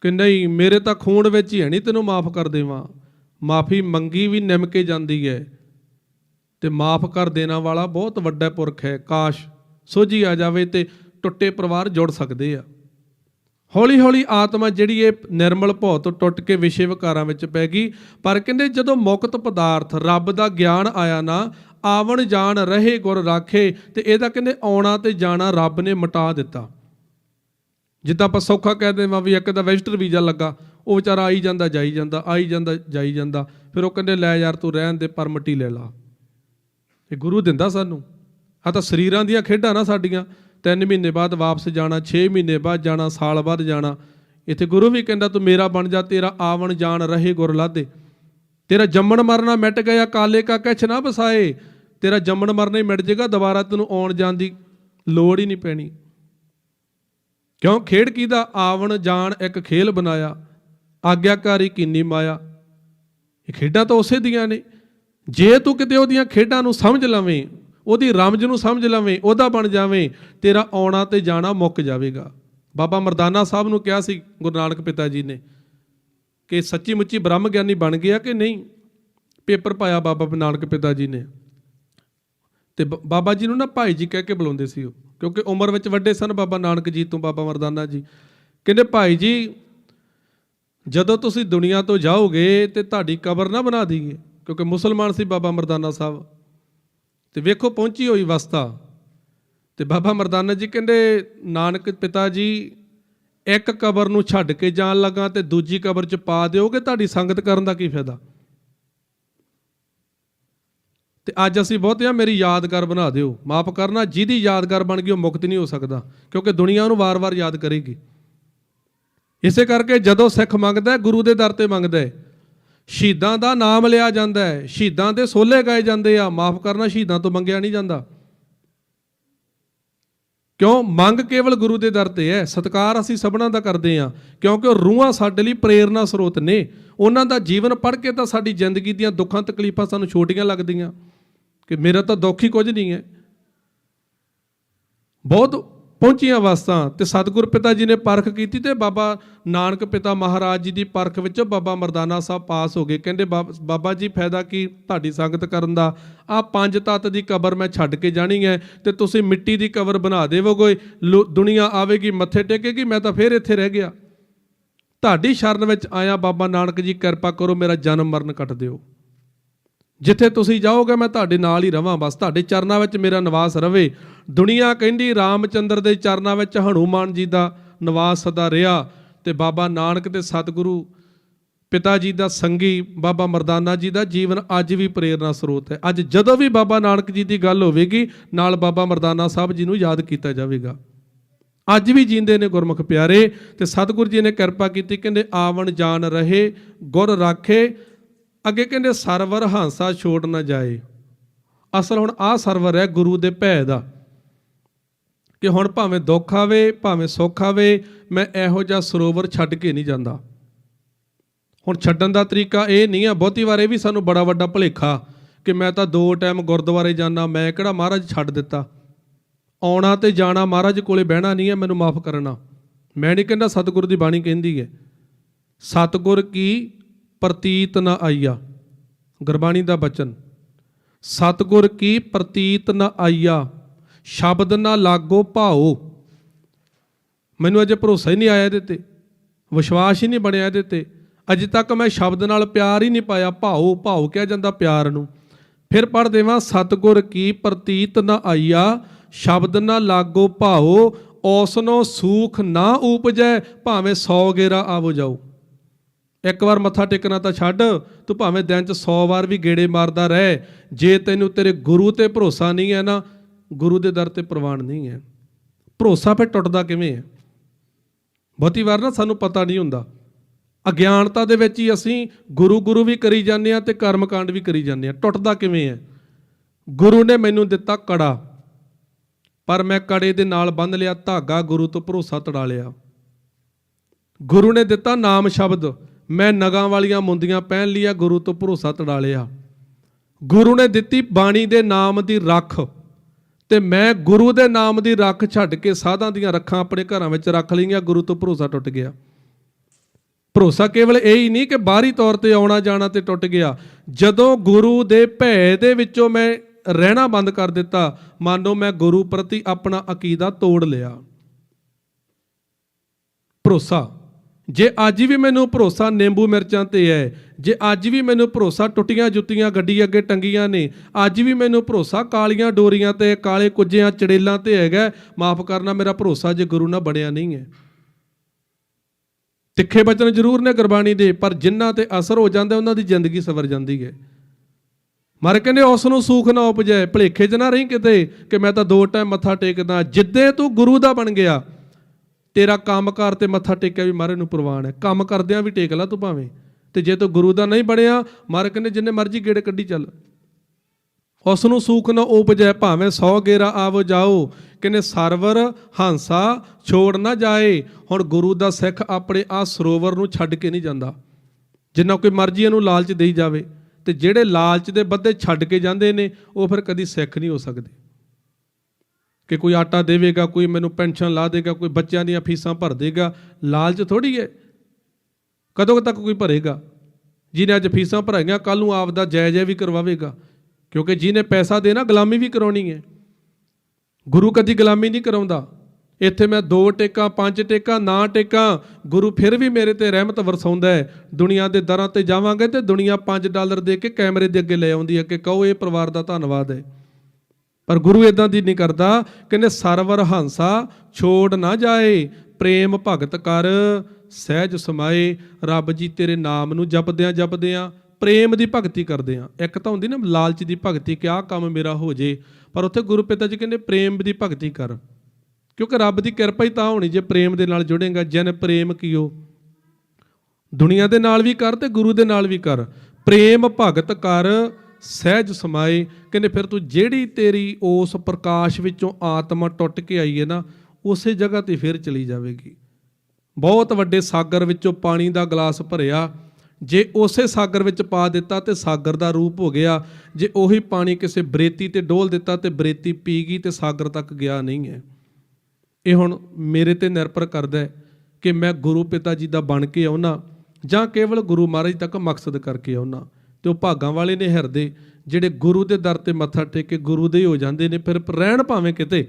ਕਿ ਨਹੀਂ, ਮੇਰੇ ਤਾਂ ਖੂਨ ਵਿੱਚ ਹੀ ਹੈ ਨਹੀਂ ਤੈਨੂੰ ਮਾਫ ਕਰ ਦੇਵਾਂ। ਮਾਫੀ ਮੰਗੀ ਵੀ ਨਿਮ ਕੇ ਜਾਂਦੀ ਹੈ। ਤੇ ਮਾਫ ਕਰ ਦੇਣਾ ਵਾਲਾ ਬਹੁਤ ਵੱਡਾ ਪੁਰਖ ਹੈ। ਕਾਸ਼ ਸੋਝੀ ਆ ਜਾਵੇ ਤੇ ਟੁੱਟੇ ਪਰਿਵਾਰ ਜੁੜ ਸਕਦੇ ਆ। ਹੌਲੀ ਹੌਲੀ ਆਤਮਾ ਜਿਹੜੀ ਇਹ ਨਿਰਮਲ ਭਉ ਤੋਂ ਟੁੱਟ ਕੇ ਵਿਸ਼ੇ ਵਿਕਾਰਾਂ ਵਿੱਚ ਪੈ ਗਈ। ਪਰ ਕਹਿੰਦੇ ਜਦੋਂ ਮੁਕਤ ਪਦਾਰਥ ਰੱਬ ਦਾ ਗਿਆਨ ਆਇਆ ਨਾ, ਆਵਣ ਜਾਣ ਰਹੇ ਗੁਰ ਰਾਖੇ ਤੇ ਇਹਦਾ ਕਹਿੰਦੇ ਆਉਣਾ ਤੇ ਜਾਣਾ ਰੱਬ ਨੇ ਮਿਟਾ ਦਿੱਤਾ। ਜਿੱਦਾਂ ਆਪਾਂ ਸੌਖਾ ਕਹਿ ਦੇਵਾਂ ਵੀ ਇੱਕ ਦਾ ਵੈਜਿਟਰ ਵੀਜ਼ਾ ਲੱਗਾ, ਉਹ ਵਿਚਾਰਾ ਆਈ ਜਾਂਦਾ, ਜਾਈ ਜਾਂਦਾ, ਆਈ ਜਾਂਦਾ, ਜਾਈ ਜਾਂਦਾ, ਫਿਰ ਉਹ ਕਹਿੰਦੇ ਲੈ ਯਾਰ ਤੂੰ ਰਹਿਣ ਦੇ, ਪਰਮਿਟ ਹੀ ਲੈ ਲਾ। ਇਹ ਗੁਰੂ ਦਿੰਦਾ ਸਾਨੂੰ। ਆ ਤਾਂ ਸਰੀਰਾਂ ਦੀਆਂ ਖੇਡਾਂ ਨਾ ਸਾਡੀਆਂ। 3 ਮਹੀਨੇ ਬਾਅਦ ਵਾਪਸ ਜਾਣਾ 6 ਮਹੀਨੇ ਬਾਅਦ ਜਾਣਾ, ਸਾਲ ਬਾਅਦ ਜਾਣਾ। ਇੱਥੇ ਗੁਰੂ ਵੀ ਕਹਿੰਦਾ, ਤੂੰ ਮੇਰਾ ਬਣ ਜਾ, ਤੇਰਾ ਆਵਣ ਜਾਣ ਰਹੇ ਗੁਰ ਲਾਦੇ ਤੇਰਾ ਜੰਮਣ ਮਰਨਾ ਮਿਟ ਗਿਆ, ਕਾਲੇ ਕਾ ਕਿਛ ਨਾ ਬਸਾਏ ਤੇਰਾ ਜੰਮਣ ਮਰਨਾ ਹੀ ਮਿਟ ਜਾਏਗਾ, ਦੁਬਾਰਾ ਤੈਨੂੰ ਆਉਣ ਜਾਣ ਦੀ ਲੋੜ ਹੀ ਨਹੀਂ ਪੈਣੀ। ਕਿਉਂ? ਖੇਡ ਕੀ ਆਵਣ ਜਾਣ ਇੱਕ ਖੇਲ ਬਣਾਇਆ। ਆਗਿਆਕਾਰੀ ਕਿੰਨੀ ਮਾਇਆ। ਇਹ ਖੇਡਾਂ ਤਾਂ ਉਸੇ ਦੀਆਂ ਨੇ। ਜੇ ਤੂੰ ਕਿਤੇ ਉਹਦੀਆਂ ਖੇਡਾਂ ਨੂੰ ਸਮਝ ਲਵੇਂ ਉਹਦੀ ਰਮਜ ਨੂੰ ਸਮਝ ਲਵੇਂ, ਉਹਦਾ ਬਣ ਜਾਵੇਂ, ਤੇਰਾ ਆਉਣਾ ਤੇ ਜਾਣਾ ਮੁੱਕ ਜਾਵੇਗਾ। ਬਾਬਾ ਮਰਦਾਨਾ ਸਾਹਿਬ ਨੂੰ ਕਿਹਾ ਸੀ ਗੁਰੂ ਨਾਨਕ ਪਿਤਾ ਜੀ ਨੇ ਕਿ ਸੱਚੀ ਮੁੱਚੀ ਬ੍ਰਹਮ ਗਿਆਨੀ ਬਣ ਗਿਆ ਕਿ ਨਹੀਂ? ਪੇਪਰ ਪਾਇਆ ਬਾਬਾ ਨਾਨਕ ਪਿਤਾ ਜੀ ਨੇ। ਤੇ ਬ- ਬਾਬਾ ਜੀ ਨੂੰ ਨਾ ਭਾਈ ਜੀ ਕਹਿ ਕੇ ਬੁਲਾਉਂਦੇ ਸੀ ਉਹ, ਕਿਉਂਕਿ ਉਮਰ ਵਿੱਚ ਵੱਡੇ ਸਨ ਬਾਬਾ ਨਾਨਕ ਜੀ ਤੋਂ ਬਾਬਾ ਮਰਦਾਨਾ ਜੀ। ਕਹਿੰਦੇ, ਭਾਈ ਜੀ, ਜਦੋਂ ਤੁਸੀਂ ਦੁਨੀਆ ਤੋਂ ਜਾਓਗੇ ਤੇ ਤੁਹਾਡੀ ਕਬਰ ਨਾ ਬਣਾ ਦਈਏ, ਕਿਉਂਕਿ ਮੁਸਲਮਾਨ ਸੀ ਬਾਬਾ ਮਰਦਾਨਾ ਸਾਹਿਬ। ਤੇ ਵੇਖੋ ਪਹੁੰਚੀ ਹੋਈ ਅਵਸਥਾ। ਤੇ ਬਾਬਾ ਮਰਦਾਨਾ ਜੀ ਕਹਿੰਦੇ, ਨਾਨਕ ਪਿਤਾ ਜੀ, ਇੱਕ ਕਬਰ ਨੂੰ ਛੱਡ ਕੇ ਜਾਣ ਲੱਗਾ ਤੇ ਦੂਜੀ ਕਬਰ 'ਚ ਪਾ ਦਿਓਗੇ, ਤੁਹਾਡੀ ਸੰਗਤ ਕਰਨ ਦਾ ਕੀ ਫਾਇਦਾ? ਤੇ ਅੱਜ ਅਸੀਂ ਬਹੁਤੇ ਆ ਮੇਰੀ ਯਾਦਗਾਰ ਬਣਾ ਦਿਓ। ਮਾਫ ਕਰਨਾ, ਜਿਹਦੀ ਯਾਦਗਾਰ ਬਣ ਗਈ ਉਹ ਮੁਕਤ ਨਹੀਂ ਹੋ ਸਕਦਾ, ਕਿਉਂਕਿ ਦੁਨੀਆ ਨੂੰ ਵਾਰ-ਵਾਰ ਯਾਦ ਕਰੇਗੀ। ਇਸੇ ਕਰਕੇ ਜਦੋਂ ਸਿੱਖ ਮੰਗਦਾ, ਗੁਰੂ ਦੇ ਦਰ ਤੇ ਮੰਗਦਾ ਹੈ ਸ਼ਹੀਦਾਂ ਦਾ ਨਾਮ ਲਿਆ ਜਾਂਦਾ ਹੈ। ਸ਼ਹੀਦਾਂ ਦੇ ਸੋਲੇ ਗਾਏ ਜਾਂਦੇ ਆ। ਮਾਫ ਕਰਨਾ, ਸ਼ਹੀਦਾਂ ਤੋਂ ਮੰਗਿਆ ਨਹੀਂ ਜਾਂਦਾ। ਕਿਉਂ? ਮੰਗ ਕੇਵਲ ਗੁਰੂ ਦੇ ਦਰ ਤੇ ਹੈ। ਸਤਕਾਰ ਅਸੀਂ ਸਭਨਾਂ ਦਾ ਕਰਦੇ ਆ ਕਿਉਂਕਿ ਉਹ ਰੂਹਾਂ ਸਾਡੇ ਲਈ ਪ੍ਰੇਰਨਾ ਸਰੋਤ ਨੇ। ਉਹਨਾਂ ਦਾ ਜੀਵਨ ਪੜ੍ਹ ਕੇ ਤਾਂ ਸਾਡੀ ਜ਼ਿੰਦਗੀ ਦੀਆਂ ਦੁੱਖਾਂ, ਤਕਲੀਫਾਂ ਸਾਨੂੰ ਛੋਟੀਆਂ ਲੱਗਦੀਆਂ। ਕਿ ਮੇਰਾ ਤਾਂ ਦੁੱਖ ਹੀ ਕੁਝ ਨਹੀਂ ਹੈ। ਬਹੁਤ ਪਹੁੰਚੀਆਂ ਵਸਤਾਂ ਤੇ ਸਤਿਗੁਰ ਪਿਤਾ ਜੀ ਨੇ ਪਰਖ ਕੀਤੀ ਤੇ ਬਾਬਾ ਨਾਨਕ ਪਿਤਾ ਮਹਾਰਾਜ ਜੀ ਦੀ ਪਰਖ ਵਿੱਚ ਬਾਬਾ ਮਰਦਾਨਾ ਸਾਹਿਬ ਪਾਸ ਹੋ ਗਏ। ਕਹਿੰਦੇ, ਬਾਬ- ਬਾਬਾ ਜੀ, ਫਾਇਦਾ ਕੀ ਤੁਹਾਡੀ ਸੰਗਤ ਕਰਨ ਦਾ? ਆ ਪੰਜ ਤੱਤ ਦੀ ਕਬਰ ਮੈਂ ਛੱਡ ਕੇ ਜਾਣੀ ਹੈ ਤੇ ਤੁਸੀਂ ਮਿੱਟੀ ਦੀ ਕਬਰ ਬਣਾ ਦੇਵੋਗੇ। ਲੋ- ਦੁਨੀਆ ਆਵੇਗੀ, ਮੱਥੇ ਟੇਕੇਗੀ, ਮੈਂ ਤਾਂ ਫੇਰ ਇੱਥੇ ਰਹਿ ਗਿਆ। ਤੁਹਾਡੀ ਸ਼ਰਨ ਵਿੱਚ ਆਇਆ ਬਾਬਾ ਨਾਨਕ ਜੀ, ਕਿਰਪਾ ਕਰੋ ਮੇਰਾ ਜਨਮ ਮਰਨ ਕੱਟ ਦਿਓ। ਜਿੱਥੇ ਤੁਸੀਂ ਜਾਓਗੇ ਮੈਂ ਤੁਹਾਡੇ ਨਾਲ ਹੀ ਰਵਾਂ, ਬਸ ਤੁਹਾਡੇ ਚਰਨਾਂ ਵਿੱਚ ਮੇਰਾ ਨਿਵਾਸ ਰਵੇ। ਦੁਨੀਆ ਕਹਿੰਦੀ, ਰਾਮਚੰਦਰ ਦੇ ਚਰਨਾਂ ਵਿੱਚ ਹਨੂਮਾਨ ਜੀ ਦਾ ਨਿਵਾਸ ਸਦਾ ਰਿਹਾ ਤੇ ਬਾਬਾ ਨਾਨਕ ਤੇ ਸਤਿਗੁਰੂ ਪਿਤਾ ਜੀ ਦਾ ਸੰਗੀ, ਬਾਬਾ ਮਰਦਾਨਾ ਜੀ ਦਾ ਜੀਵਨ ਅੱਜ ਵੀ ਪ੍ਰੇਰਨਾ ਸਰੋਤ ਹੈ। ਅੱਜ ਜਦੋਂ ਵੀ ਬਾਬਾ ਨਾਨਕ ਜੀ ਦੀ ਗੱਲ ਹੋਵੇਗੀ, ਨਾਲ ਬਾਬਾ ਮਰਦਾਨਾ ਸਾਹਿਬ ਜੀ ਨੂੰ ਯਾਦ ਕੀਤਾ ਜਾਵੇਗਾ। ਅੱਜ ਵੀ ਜੀਂਦੇ ਨੇ ਗੁਰਮੁਖ ਪਿਆਰੇ ਤੇ ਸਤਿਗੁਰੂ ਜੀ ਨੇ ਕਿਰਪਾ ਕੀਤੀ, ਕਹਿੰਦੇ, ਆਵਣ ਜਾਣ ਰਹੇ, ਗੁਰ ਰਾਖੇ ਅੱਗੇ ਕਹਿੰਦੇ ਸਰਵਰ ਹਾਂਸਾ ਛੋੜ ਨਾ ਜਾਏ। ਅਸਲ ਹੁਣ ਆਹ ਸਰਵਰ ਹੈ ਗੁਰੂ ਦੇ ਭੈ ਦਾ। ਕਿ ਹੁਣ ਭਾਵੇਂ ਦੁੱਖ ਆਵੇ, ਭਾਵੇਂ ਸੁੱਖ ਆਵੇ, ਮੈਂ ਇਹੋ ਜਿਹਾ ਸਰੋਵਰ ਛੱਡ ਕੇ ਨਹੀਂ ਜਾਂਦਾ। ਹੁਣ ਛੱਡਣ ਦਾ ਤਰੀਕਾ ਇਹ ਨਹੀਂ ਆ, ਬਹੁਤੀ ਵਾਰ ਇਹ ਵੀ ਸਾਨੂੰ ਬੜਾ ਵੱਡਾ ਭੁਲੇਖਾ ਕਿ ਮੈਂ ਤਾਂ ਦੋ ਟਾਈਮ ਗੁਰਦੁਆਰੇ ਜਾਣਾ ਮੈਂ ਕਿਹੜਾ ਮਹਾਰਾਜ ਛੱਡ ਦਿੱਤਾ। ਆਉਣਾ ਤੇ ਜਾਣਾ ਮਹਾਰਾਜ ਕੋਲੇ ਬਹਿਣਾ ਨਹੀਂ ਹੈ, ਮੈਨੂੰ ਮਾਫ ਕਰਨਾ। ਮੈਂ ਨਹੀਂ ਕਹਿੰਦਾ ਸਤਿਗੁਰ ਦੀ ਬਾਣੀ ਕਹਿੰਦੀ ਹੈ, ਸਤਿਗੁਰ ਕੀ ਪ੍ਰਤੀਤ ਨ ਆਈਆ। ਗੁਰਬਾਣੀ ਦਾ ਬਚਨ, ਸਤਿਗੁਰ ਕੀ ਪ੍ਰਤੀਤ ਨ ਆਈਆ, ਸ਼ਬਦ ਨਾ ਲਾਗੋ ਭਾਓ ਮੈਨੂੰ ਅਜੇ ਭਰੋਸਾ ਹੀ ਨਹੀਂ ਆਇਆ ਇਹਦੇ ਤੇ, ਵਿਸ਼ਵਾਸ ਹੀ ਨਹੀਂ ਬਣਿਆ ਇਹਦੇ ਤੇ। ਅਜੇ ਤੱਕ ਮੈਂ ਸ਼ਬਦ ਨਾਲ ਪਿਆਰ ਹੀ ਨਹੀਂ ਪਾਇਆ ਭਾਓ ਭਾਓ ਕਿਹਾ ਜਾਂਦਾ ਪਿਆਰ ਨੂੰ। ਫਿਰ ਪੜ੍ਹ ਦੇਵਾਂ, ਸਤਿਗੁਰ ਕੀ ਪ੍ਰਤੀਤ ਨ ਆਈਆ, ਸ਼ਬਦ ਨਾ ਲਾਗੋ ਭਾਓ ਔਸਨੋ ਸੂਖ ਨਾ ਉਪਜੈ, ਭਾਵੇਂ 100 ਗੇਰਾ ਆਵੋ ਜਾਓ। ਇੱਕ ਵਾਰ ਮੱਥਾ ਟੇਕਣਾ ਤਾਂ ਛੱਡ, ਤੂੰ ਭਾਵੇਂ ਦਿਨ 'ਚ 100 ਵਾਰ ਵੀ ਗੇੜੇ ਮਾਰਦਾ ਰਹਿ। ਜੇ ਤੈਨੂੰ ਤੇਰੇ ਗੁਰੂ ਤੇ ਭਰੋਸਾ ਨਹੀਂ ਹੈ ਨਾ, ਗੁਰੂ ਦੇ ਦਰ ਤੇ ਪ੍ਰਵਾਨ ਨਹੀਂ ਹੈ। ਭਰੋਸਾ ਫਿਰ ਟੁੱਟਦਾ ਕਿਵੇਂ ਹੈ? ਬਹੁਤੀ ਵਾਰ ਨਾ ਸਾਨੂੰ ਪਤਾ ਨਹੀਂ ਹੁੰਦਾ। ਅਗਿਆਨਤਾ ਦੇ ਵਿੱਚ ਹੀ ਅਸੀਂ ਗੁਰੂ ਗੁਰੂ ਵੀ ਕਰੀ ਜਾਂਦੇ ਆ ਤੇ ਕਰਮਕਾਂਡ ਵੀ ਕਰੀ ਜਾਂਦੇ ਆ ਟੁੱਟਦਾ ਕਿਵੇਂ ਹੈ? ਗੁਰੂ ਨੇ ਮੈਨੂੰ ਦਿੱਤਾ ਕੜਾ, ਪਰ ਮੈਂ ਕੜੇ ਦੇ ਨਾਲ ਬੰਨ ਲਿਆ, ਧਾਗਾ ਗੁਰੂ ਤੋਂ ਭਰੋਸਾ ਤੜਾ ਲਿਆ। ਗੁਰੂ ਨੇ ਦਿੱਤਾ ਨਾਮ ਸ਼ਬਦ ਮੈਂ ਨਗਾਂ ਵਾਲੀਆਂ ਮੁੰਦੀਆਂ ਪਹਿਨ ਲਿਆ ਗੁਰੂ ਤੋਂ ਭਰੋਸਾ ਤੜਾ ਲਿਆ। ਗੁਰੂ ਨੇ ਦਿੱਤੀ ਬਾਣੀ ਦੇ ਨਾਮ ਦੀ ਰੱਖ ਤੇ ਮੈਂ ਗੁਰੂ ਦੇ ਨਾਮ ਦੀ ਰੱਖ ਛੱਡ ਕੇ ਸਾਧਾਂ ਦੀਆਂ ਰੱਖਾਂ ਆਪਣੇ ਘਰਾਂ ਵਿੱਚ ਰੱਖ ਲਈਆਂ, ਗੁਰੂ ਤੋਂ ਭਰੋਸਾ ਟੁੱਟ ਗਿਆ। ਭਰੋਸਾ ਕੇਵਲ ਇਹ ਹੀ ਨਹੀਂ ਕਿ ਬਾਹਰੀ ਤੌਰ ਤੇ ਆਉਣਾ ਜਾਣਾ ਤੇ ਟੁੱਟ ਗਿਆ। ਜਦੋਂ ਗੁਰੂ ਦੇ ਭੈ ਦੇ ਵਿੱਚੋਂ ਮੈਂ ਰਹਿਣਾ ਬੰਦ ਕਰ ਦਿੱਤਾ, ਮੰਨੋ ਮੈਂ ਗੁਰੂ ਪ੍ਰਤੀ ਆਪਣਾ ਅਕੀਦਾ ਤੋੜ ਲਿਆ। ਭਰੋਸਾ ਜੇ ਅੱਜ ਵੀ ਮੈਨੂੰ ਭਰੋਸਾ ਨਿੰਬੂ ਮਿਰਚਾਂ ਤੇ ਹੈ, ਜੇ ਅੱਜ ਵੀ ਮੈਨੂੰ ਭਰੋਸਾ ਟੁੱਟੀਆਂ ਜੁੱਤੀਆਂ ਗੱਡੀ ਅੱਗੇ ਟੰਗੀਆਂ ਨੇ, ਅੱਜ ਵੀ ਮੈਨੂੰ ਭਰੋਸਾ ਕਾਲੀਆਂ ਡੋਰੀਆਂ ਤੇ, ਕਾਲੇ ਕੁੱਜਿਆਂ ਚੜੇਲਾਂ ਤੇ ਹੈਗਾ, ਮਾਫ ਕਰਨਾ ਮੇਰਾ ਭਰੋਸਾ ਜੇ ਗੁਰੂ ਨਾਲ ਬਣਿਆ ਨਹੀਂ ਹੈ। ਤਿੱਖੇ ਬਚਨ ਜ਼ਰੂਰ ਨੇ ਗੁਰਬਾਣੀ ਦੇ, ਪਰ ਜਿਨ੍ਹਾਂ ਤੇ ਅਸਰ ਹੋ ਜਾਂਦਾ, ਉਹਨਾਂ ਦੀ ਜ਼ਿੰਦਗੀ ਸਵਰ ਜਾਂਦੀ ਹੈ। ਮਰ ਕਹਿੰਦੇ ਉਸ ਨੂੰ ਸੂਖ ਨਾ ਉਪਜੇ, ਭਲੇਖੇ 'ਚ ਨਾ ਰਹੀ ਕਿਤੇ, ਕਿ ਮੈਂ ਤਾਂ ਦੋ ਟਾਈਮ ਮੱਥਾ ਟੇਕਦਾ, ਜਿੱਦੇ ਤੂੰ ਗੁਰੂ ਦਾ ਬਣ ਗਿਆ ਤੇਰਾ ਕੰਮਕਾਰ ਤੇ ਮੱਥਾ ਟੇਕਿਆ ਵੀ ਮਹਾਰਾਜ ਨੂੰ ਪ੍ਰਵਾਨ ਹੈ। ਕੰਮ ਕਰਦਿਆਂ ਵੀ ਟੇਕ ਲਾ ਤੂੰ ਭਾਵੇਂ। ਤੇ ਜੇ ਤੂੰ ਗੁਰੂ ਦਾ ਨਹੀਂ ਬਣਿਆ, ਮਹਾਰਾਜ ਕਹਿੰਦੇ ਜਿੰਨੇ ਮਰਜ਼ੀ ਗੇੜੇ ਕੱਢੀ ਚੱਲ। ਉਸ ਨੂੰ ਸੂਖ ਨਾ ਉਪਜੈ, ਭਾਵੇਂ 100 ਗੇਰਾ ਆਵ ਜਾਓ। ਕਹਿੰਦੇ ਸਰਵਰ ਹੰਸਾ ਛੋੜ ਨਾ ਜਾਏ। ਹੁਣ ਗੁਰੂ ਦਾ ਸਿੱਖ ਆਪਣੇ ਆ ਸਰੋਵਰ ਨੂੰ ਛੱਡ ਕੇ ਨਹੀਂ ਜਾਂਦਾ। ਜਿੰਨਾ ਕੋਈ ਮਰਜ਼ੀ ਇਹਨੂੰ ਲਾਲਚ ਦੇਈ ਜਾਵੇ। ਤੇ ਜਿਹੜੇ ਲਾਲਚ ਦੇ ਬੱਧੇ ਛੱਡ ਕੇ ਜਾਂਦੇ ਨੇ, ਉਹ ਫਿਰ ਕਦੀ ਸਿੱਖ ਨਹੀਂ ਹੋ ਸਕਦੇ। ਕਿ ਕੋਈ ਆਟਾ ਦੇਵੇਗਾ, ਕੋਈ ਮੈਨੂੰ ਪੈਨਸ਼ਨ ਲਾ ਦੇਗਾ, ਕੋਈ ਬੱਚਿਆਂ ਦੀਆਂ ਫੀਸਾਂ ਭਰ ਦੇਗਾ, ਲਾਲਚ ਥੋੜੀ ਹੈ। ਕਦੋਂ ਤੱਕ ਕੋਈ ਭਰੇਗਾ? ਜਿਹਨੇ ਅੱਜ ਫੀਸਾਂ ਭਰਾਈਆਂ ਕੱਲ ਨੂੰ ਆਪ ਦਾ ਜਾਇਜ਼ ਵੀ ਕਰਵਾਵੇਗਾ। ਕਿਉਂਕਿ ਜਿਹਨੇ ਪੈਸਾ ਦੇਣਾ, ਗੁਲਾਮੀ ਵੀ ਕਰਾਉਣੀ ਹੈ। ਗੁਰੂ ਕਦੀ ਗੁਲਾਮੀ ਨਹੀਂ ਕਰਾਉਂਦਾ। ਇੱਥੇ ਮੈਂ ਦੋ ਟੇਕਾਂ, ਪੰਜ ਟੇਕਾਂ, ਨਾ ਟੇਕਾਂ, ਗੁਰੂ ਫਿਰ ਵੀ ਮੇਰੇ ਤੇ ਰਹਿਮਤ ਵਰਸਾਉਂਦਾ ਹੈ। ਦੁਨੀਆ ਦੇ ਦਰਾਂ ਤੇ ਜਾਵਾਂਗੇ ਤੇ ਦੁਨੀਆ 5 ਡਾਲਰ ਦੇ ਕੇ ਕੈਮਰੇ ਦੇ ਅੱਗੇ ਲੈ ਆਉਂਦੀ ਹੈ ਕਿ ਕਹੋ, ਇਹ ਪਰਿਵਾਰ ਦਾ ਧੰਨਵਾਦ ਹੈ। ਪਰ ਗੁਰੂ ਇਦਾਂ ਦੀ ਨਹੀਂ ਕਰਦਾ, ਕਹਿੰਦੇ ਸਰਵਰ ਹੰਸਾ ਛੋੜ ਨਾ ਜਾਏ, ਪ੍ਰੇਮ ਭਗਤ ਕਰ ਸਹਿਜ ਸਮਾਏ, ਰੱਬ ਜੀ ਤੇਰੇ ਨਾਮ ਨੂੰ ਜਪਦਿਆਂ ਜਪਦਿਆਂ ਪ੍ਰੇਮ ਦੀ ਭਗਤੀ ਕਰਦੇ ਆ ਇੱਕ ਤਾਂ ਹੁੰਦੀ ਨਾ, ਲਾਲਚ ਦੀ ਭਗਤੀ ਕਿ ਆਹ ਕੰਮ ਮੇਰਾ ਹੋ ਜੇ, ਪਰ ਉੱਥੇ ਗੁਰੂ ਪਿਤਾ ਜੀ ਕਹਿੰਦੇ ਪ੍ਰੇਮ ਦੀ ਭਗਤੀ ਕਰ, ਕਿਉਂਕਿ ਰੱਬ ਦੀ ਕਿਰਪਾ ਹੀ ਤਾਂ ਹੋਣੀ ਜੇ ਪ੍ਰੇਮ ਦੇ ਨਾਲ ਜੁੜੇਗਾ, ਜਿਨ ਪ੍ਰੇਮ ਕੀਓ। ਦੁਨੀਆ ਦੇ ਨਾਲ ਵੀ ਕਰ ਤੇ ਗੁਰੂ ਦੇ ਨਾਲ ਵੀ ਕਰ, ਪ੍ਰੇਮ ਭਗਤ ਕਰ ਸਹਿਜ ਸਮਾਏ ਕਹਿੰਦੇ ਫਿਰ ਤੂੰ ਜਿਹੜੀ ਤੇਰੀ ਉਸ ਪ੍ਰਕਾਸ਼ ਵਿੱਚੋਂ ਆਤਮਾ ਟੁੱਟ ਕੇ ਆਈ ਹੈ ਨਾ, ਉਸੇ ਜਗ੍ਹਾ ਤੇ ਫਿਰ ਚਲੀ ਜਾਵੇਗੀ। ਬਹੁਤ ਵੱਡੇ ਸਾਗਰ ਵਿੱਚੋਂ ਪਾਣੀ ਦਾ ਗਲਾਸ ਭਰਿਆ, ਜੇ ਉਸੇ ਸਾਗਰ ਵਿੱਚ ਪਾ ਦਿੱਤਾ ਤੇ ਸਾਗਰ ਦਾ ਰੂਪ ਹੋ ਗਿਆ, ਜੇ ਉਹੀ ਪਾਣੀ ਕਿਸੇ ਬਰੇਤੀ ਤੇ ਡੋਲ ਦਿੱਤਾ ਤੇ ਬਰੇਤੀ ਪੀ ਗਈ ਤੇ ਸਾਗਰ ਤੱਕ ਗਿਆ ਨਹੀਂ ਹੈ। ਇਹ ਹੁਣ ਮੇਰੇ ਤੇ ਨਿਰਭਰ ਕਰਦਾ ਹੈ ਕਿ ਮੈਂ ਗੁਰੂ ਪਿਤਾ ਜੀ ਦਾ ਬਣ ਕੇ ਆਉਣਾ ਜਾਂ ਕੇਵਲ ਗੁਰੂ ਮਹਾਰਾਜ ਤੱਕ ਮਕਸਦ ਕਰਕੇ ਆਉਣਾ ਤੇ ਉਹ ਭਾਗਾਂ ਵਾਲੇ ਨੇ ਹਿਰਦੇ, ਜਿਹੜੇ ਗੁਰੂ ਦੇ ਦਰ ਤੇ ਮੱਥਾ ਟੇਕ ਕੇ ਗੁਰੂ ਦੇ ਹੀ ਹੋ ਜਾਂਦੇ ਨੇ, ਫਿਰ ਰਹਿਣ ਭਾਵੇਂ ਕਿਤੇ,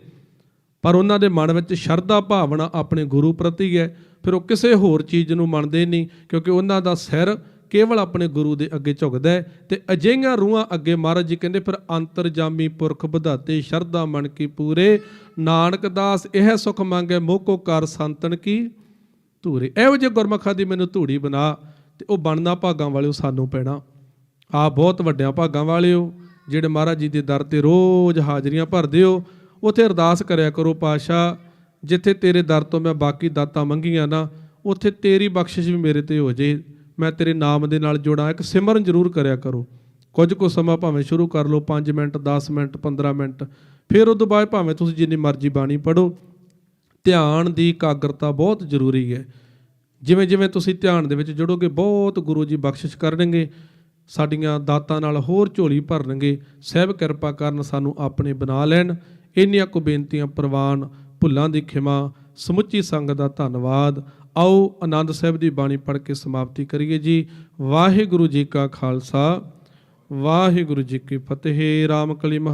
ਪਰ ਉਹਨਾਂ ਦੇ ਮਨ ਵਿੱਚ ਸ਼ਰਧਾ ਭਾਵਨਾ ਆਪਣੇ ਗੁਰੂ ਪ੍ਰਤੀ ਹੈ, ਫਿਰ ਉਹ ਕਿਸੇ ਹੋਰ ਚੀਜ਼ ਨੂੰ ਮੰਨਦੇ ਨਹੀਂ, ਕਿਉਂਕਿ ਉਹਨਾਂ ਦਾ ਸਿਰ ਕੇਵਲ ਆਪਣੇ ਗੁਰੂ ਦੇ ਅੱਗੇ ਝੁਕਦਾ ਹੈ, ਤੇ ਅਜਿਹੀਆਂ ਰੂਹਾਂ ਅੱਗੇ ਮਹਾਰਾਜ ਜੀ ਕਹਿੰਦੇ, ਫਿਰ ਅੰਤਰਜਾਮੀ ਪੁਰਖ ਵਧਾਤੇ, ਸ਼ਰਧਾ ਮਨ ਕੀ ਪੂਰੇ, ਨਾਨਕ ਦਾਸ ਇਹ ਸੁਖ ਮੰਗੇ ਮੋਕੋ ਕਰ ਸੰਤਨ ਕੀ ਧੂਰੇ। ਇਹੋ ਜਿਹੇ ਗੁਰਮਖਾਂ ਦੀ ਮੈਨੂੰ ਧੂੜੀ ਬਣਾ, ਤੇ ਉਹ ਬਣਨਾ ਭਾਗਾਂ ਵਾਲਿਓ ਸਾਨੂੰ ਪੈਣਾ। ਆਪ ਬਹੁਤ ਵੱਡਿਆਂ ਭਾਗਾਂ ਵਾਲੇ ਹੋ ਜਿਹੜੇ ਮਹਾਰਾਜ ਜੀ ਦੇ ਦਰ ਤੇ ਰੋਜ਼ ਹਾਜ਼ਰੀਆਂ ਭਰਦੇ ਹੋ, ਉਥੇ ਅਰਦਾਸ ਕਰਿਆ ਕਰੋ ਪਾਸ਼ਾ ਜਿੱਥੇ ਤੇਰੇ ਦਰ ਤੋਂ ਮੈਂ ਬਾਕੀ ਦਾਤਾਂ ਮੰਗੀਆਂ ਨਾ, ਉਥੇ ਤੇਰੀ ਬਖਸ਼ਿਸ਼ ਵੀ ਮੇਰੇ ਤੇ ਹੋ ਜੇ। ਮੈਂ ਤੇਰੇ ਨਾਮ ਦੇ ਨਾਲ ਜੁੜਾਂ, ਇੱਕ ਸਿਮਰਨ ਜ਼ਰੂਰ ਕਰਿਆ ਕਰੋ। ਕੁਝ ਕੁ ਸਮਾਂ ਭਾਵੇਂ ਸ਼ੁਰੂ ਕਰ ਲਓ 5 ਮਿੰਟ 10 ਮਿੰਟ 15 ਮਿੰਟ, ਫਿਰ ਉਦੋਂ ਬਾਅਦ ਭਾਵੇਂ ਤੁਸੀਂ ਜਿੰਨੀ ਮਰਜ਼ੀ ਬਾਣੀ ਪੜੋ ਧਿਆਨ ਦੀ ਇਕਾਗਰਤਾ ਬਹੁਤ ਜ਼ਰੂਰੀ ਹੈ। ਜਿਵੇਂ ਜਿਵੇਂ ਤੁਸੀਂ ਧਿਆਨ ਦੇ ਵਿੱਚ ਜੁੜੋਗੇ, ਬਹੁਤ ਗੁਰੂ ਜੀ ਬਖਸ਼ਿਸ਼ ਕਰਨਗੇ। ਸਾਡੀਆਂ ਦਾਤਾਂ ਨਾਲ ਹੋਰ ਝੋਲੀ ਭਰਨਗੇ। ਸਹਿਬ ਕਿਰਪਾ ਕਰਨ ਸਾਨੂੰ ਆਪਣੇ ਬਣਾ ਲੈਣ। ਇੰਨੀਆਂ ਕੁ ਬੇਨਤੀਆਂ, ਪ੍ਰਵਾਨ, ਭੁੱਲਾਂ ਦੀ ਖਿਮਾ, ਸਮੁੱਚੀ ਸੰਗਤ ਦਾ ਧੰਨਵਾਦ। ਆਓ ਆਨੰਦ ਸਾਹਿਬ ਦੀ ਬਾਣੀ ਪੜ੍ਹ ਕੇ ਸਮਾਪਤੀ ਕਰੀਏ ਜੀ। ਵਾਹਿਗੁਰੂ ਜੀ ਕਾ ਖਾਲਸਾ, ਵਾਹਿਗੁਰੂ ਜੀ ਕੀ ਫਤਿਹ। ਰਾਮ ਕਲੀ ਮਹ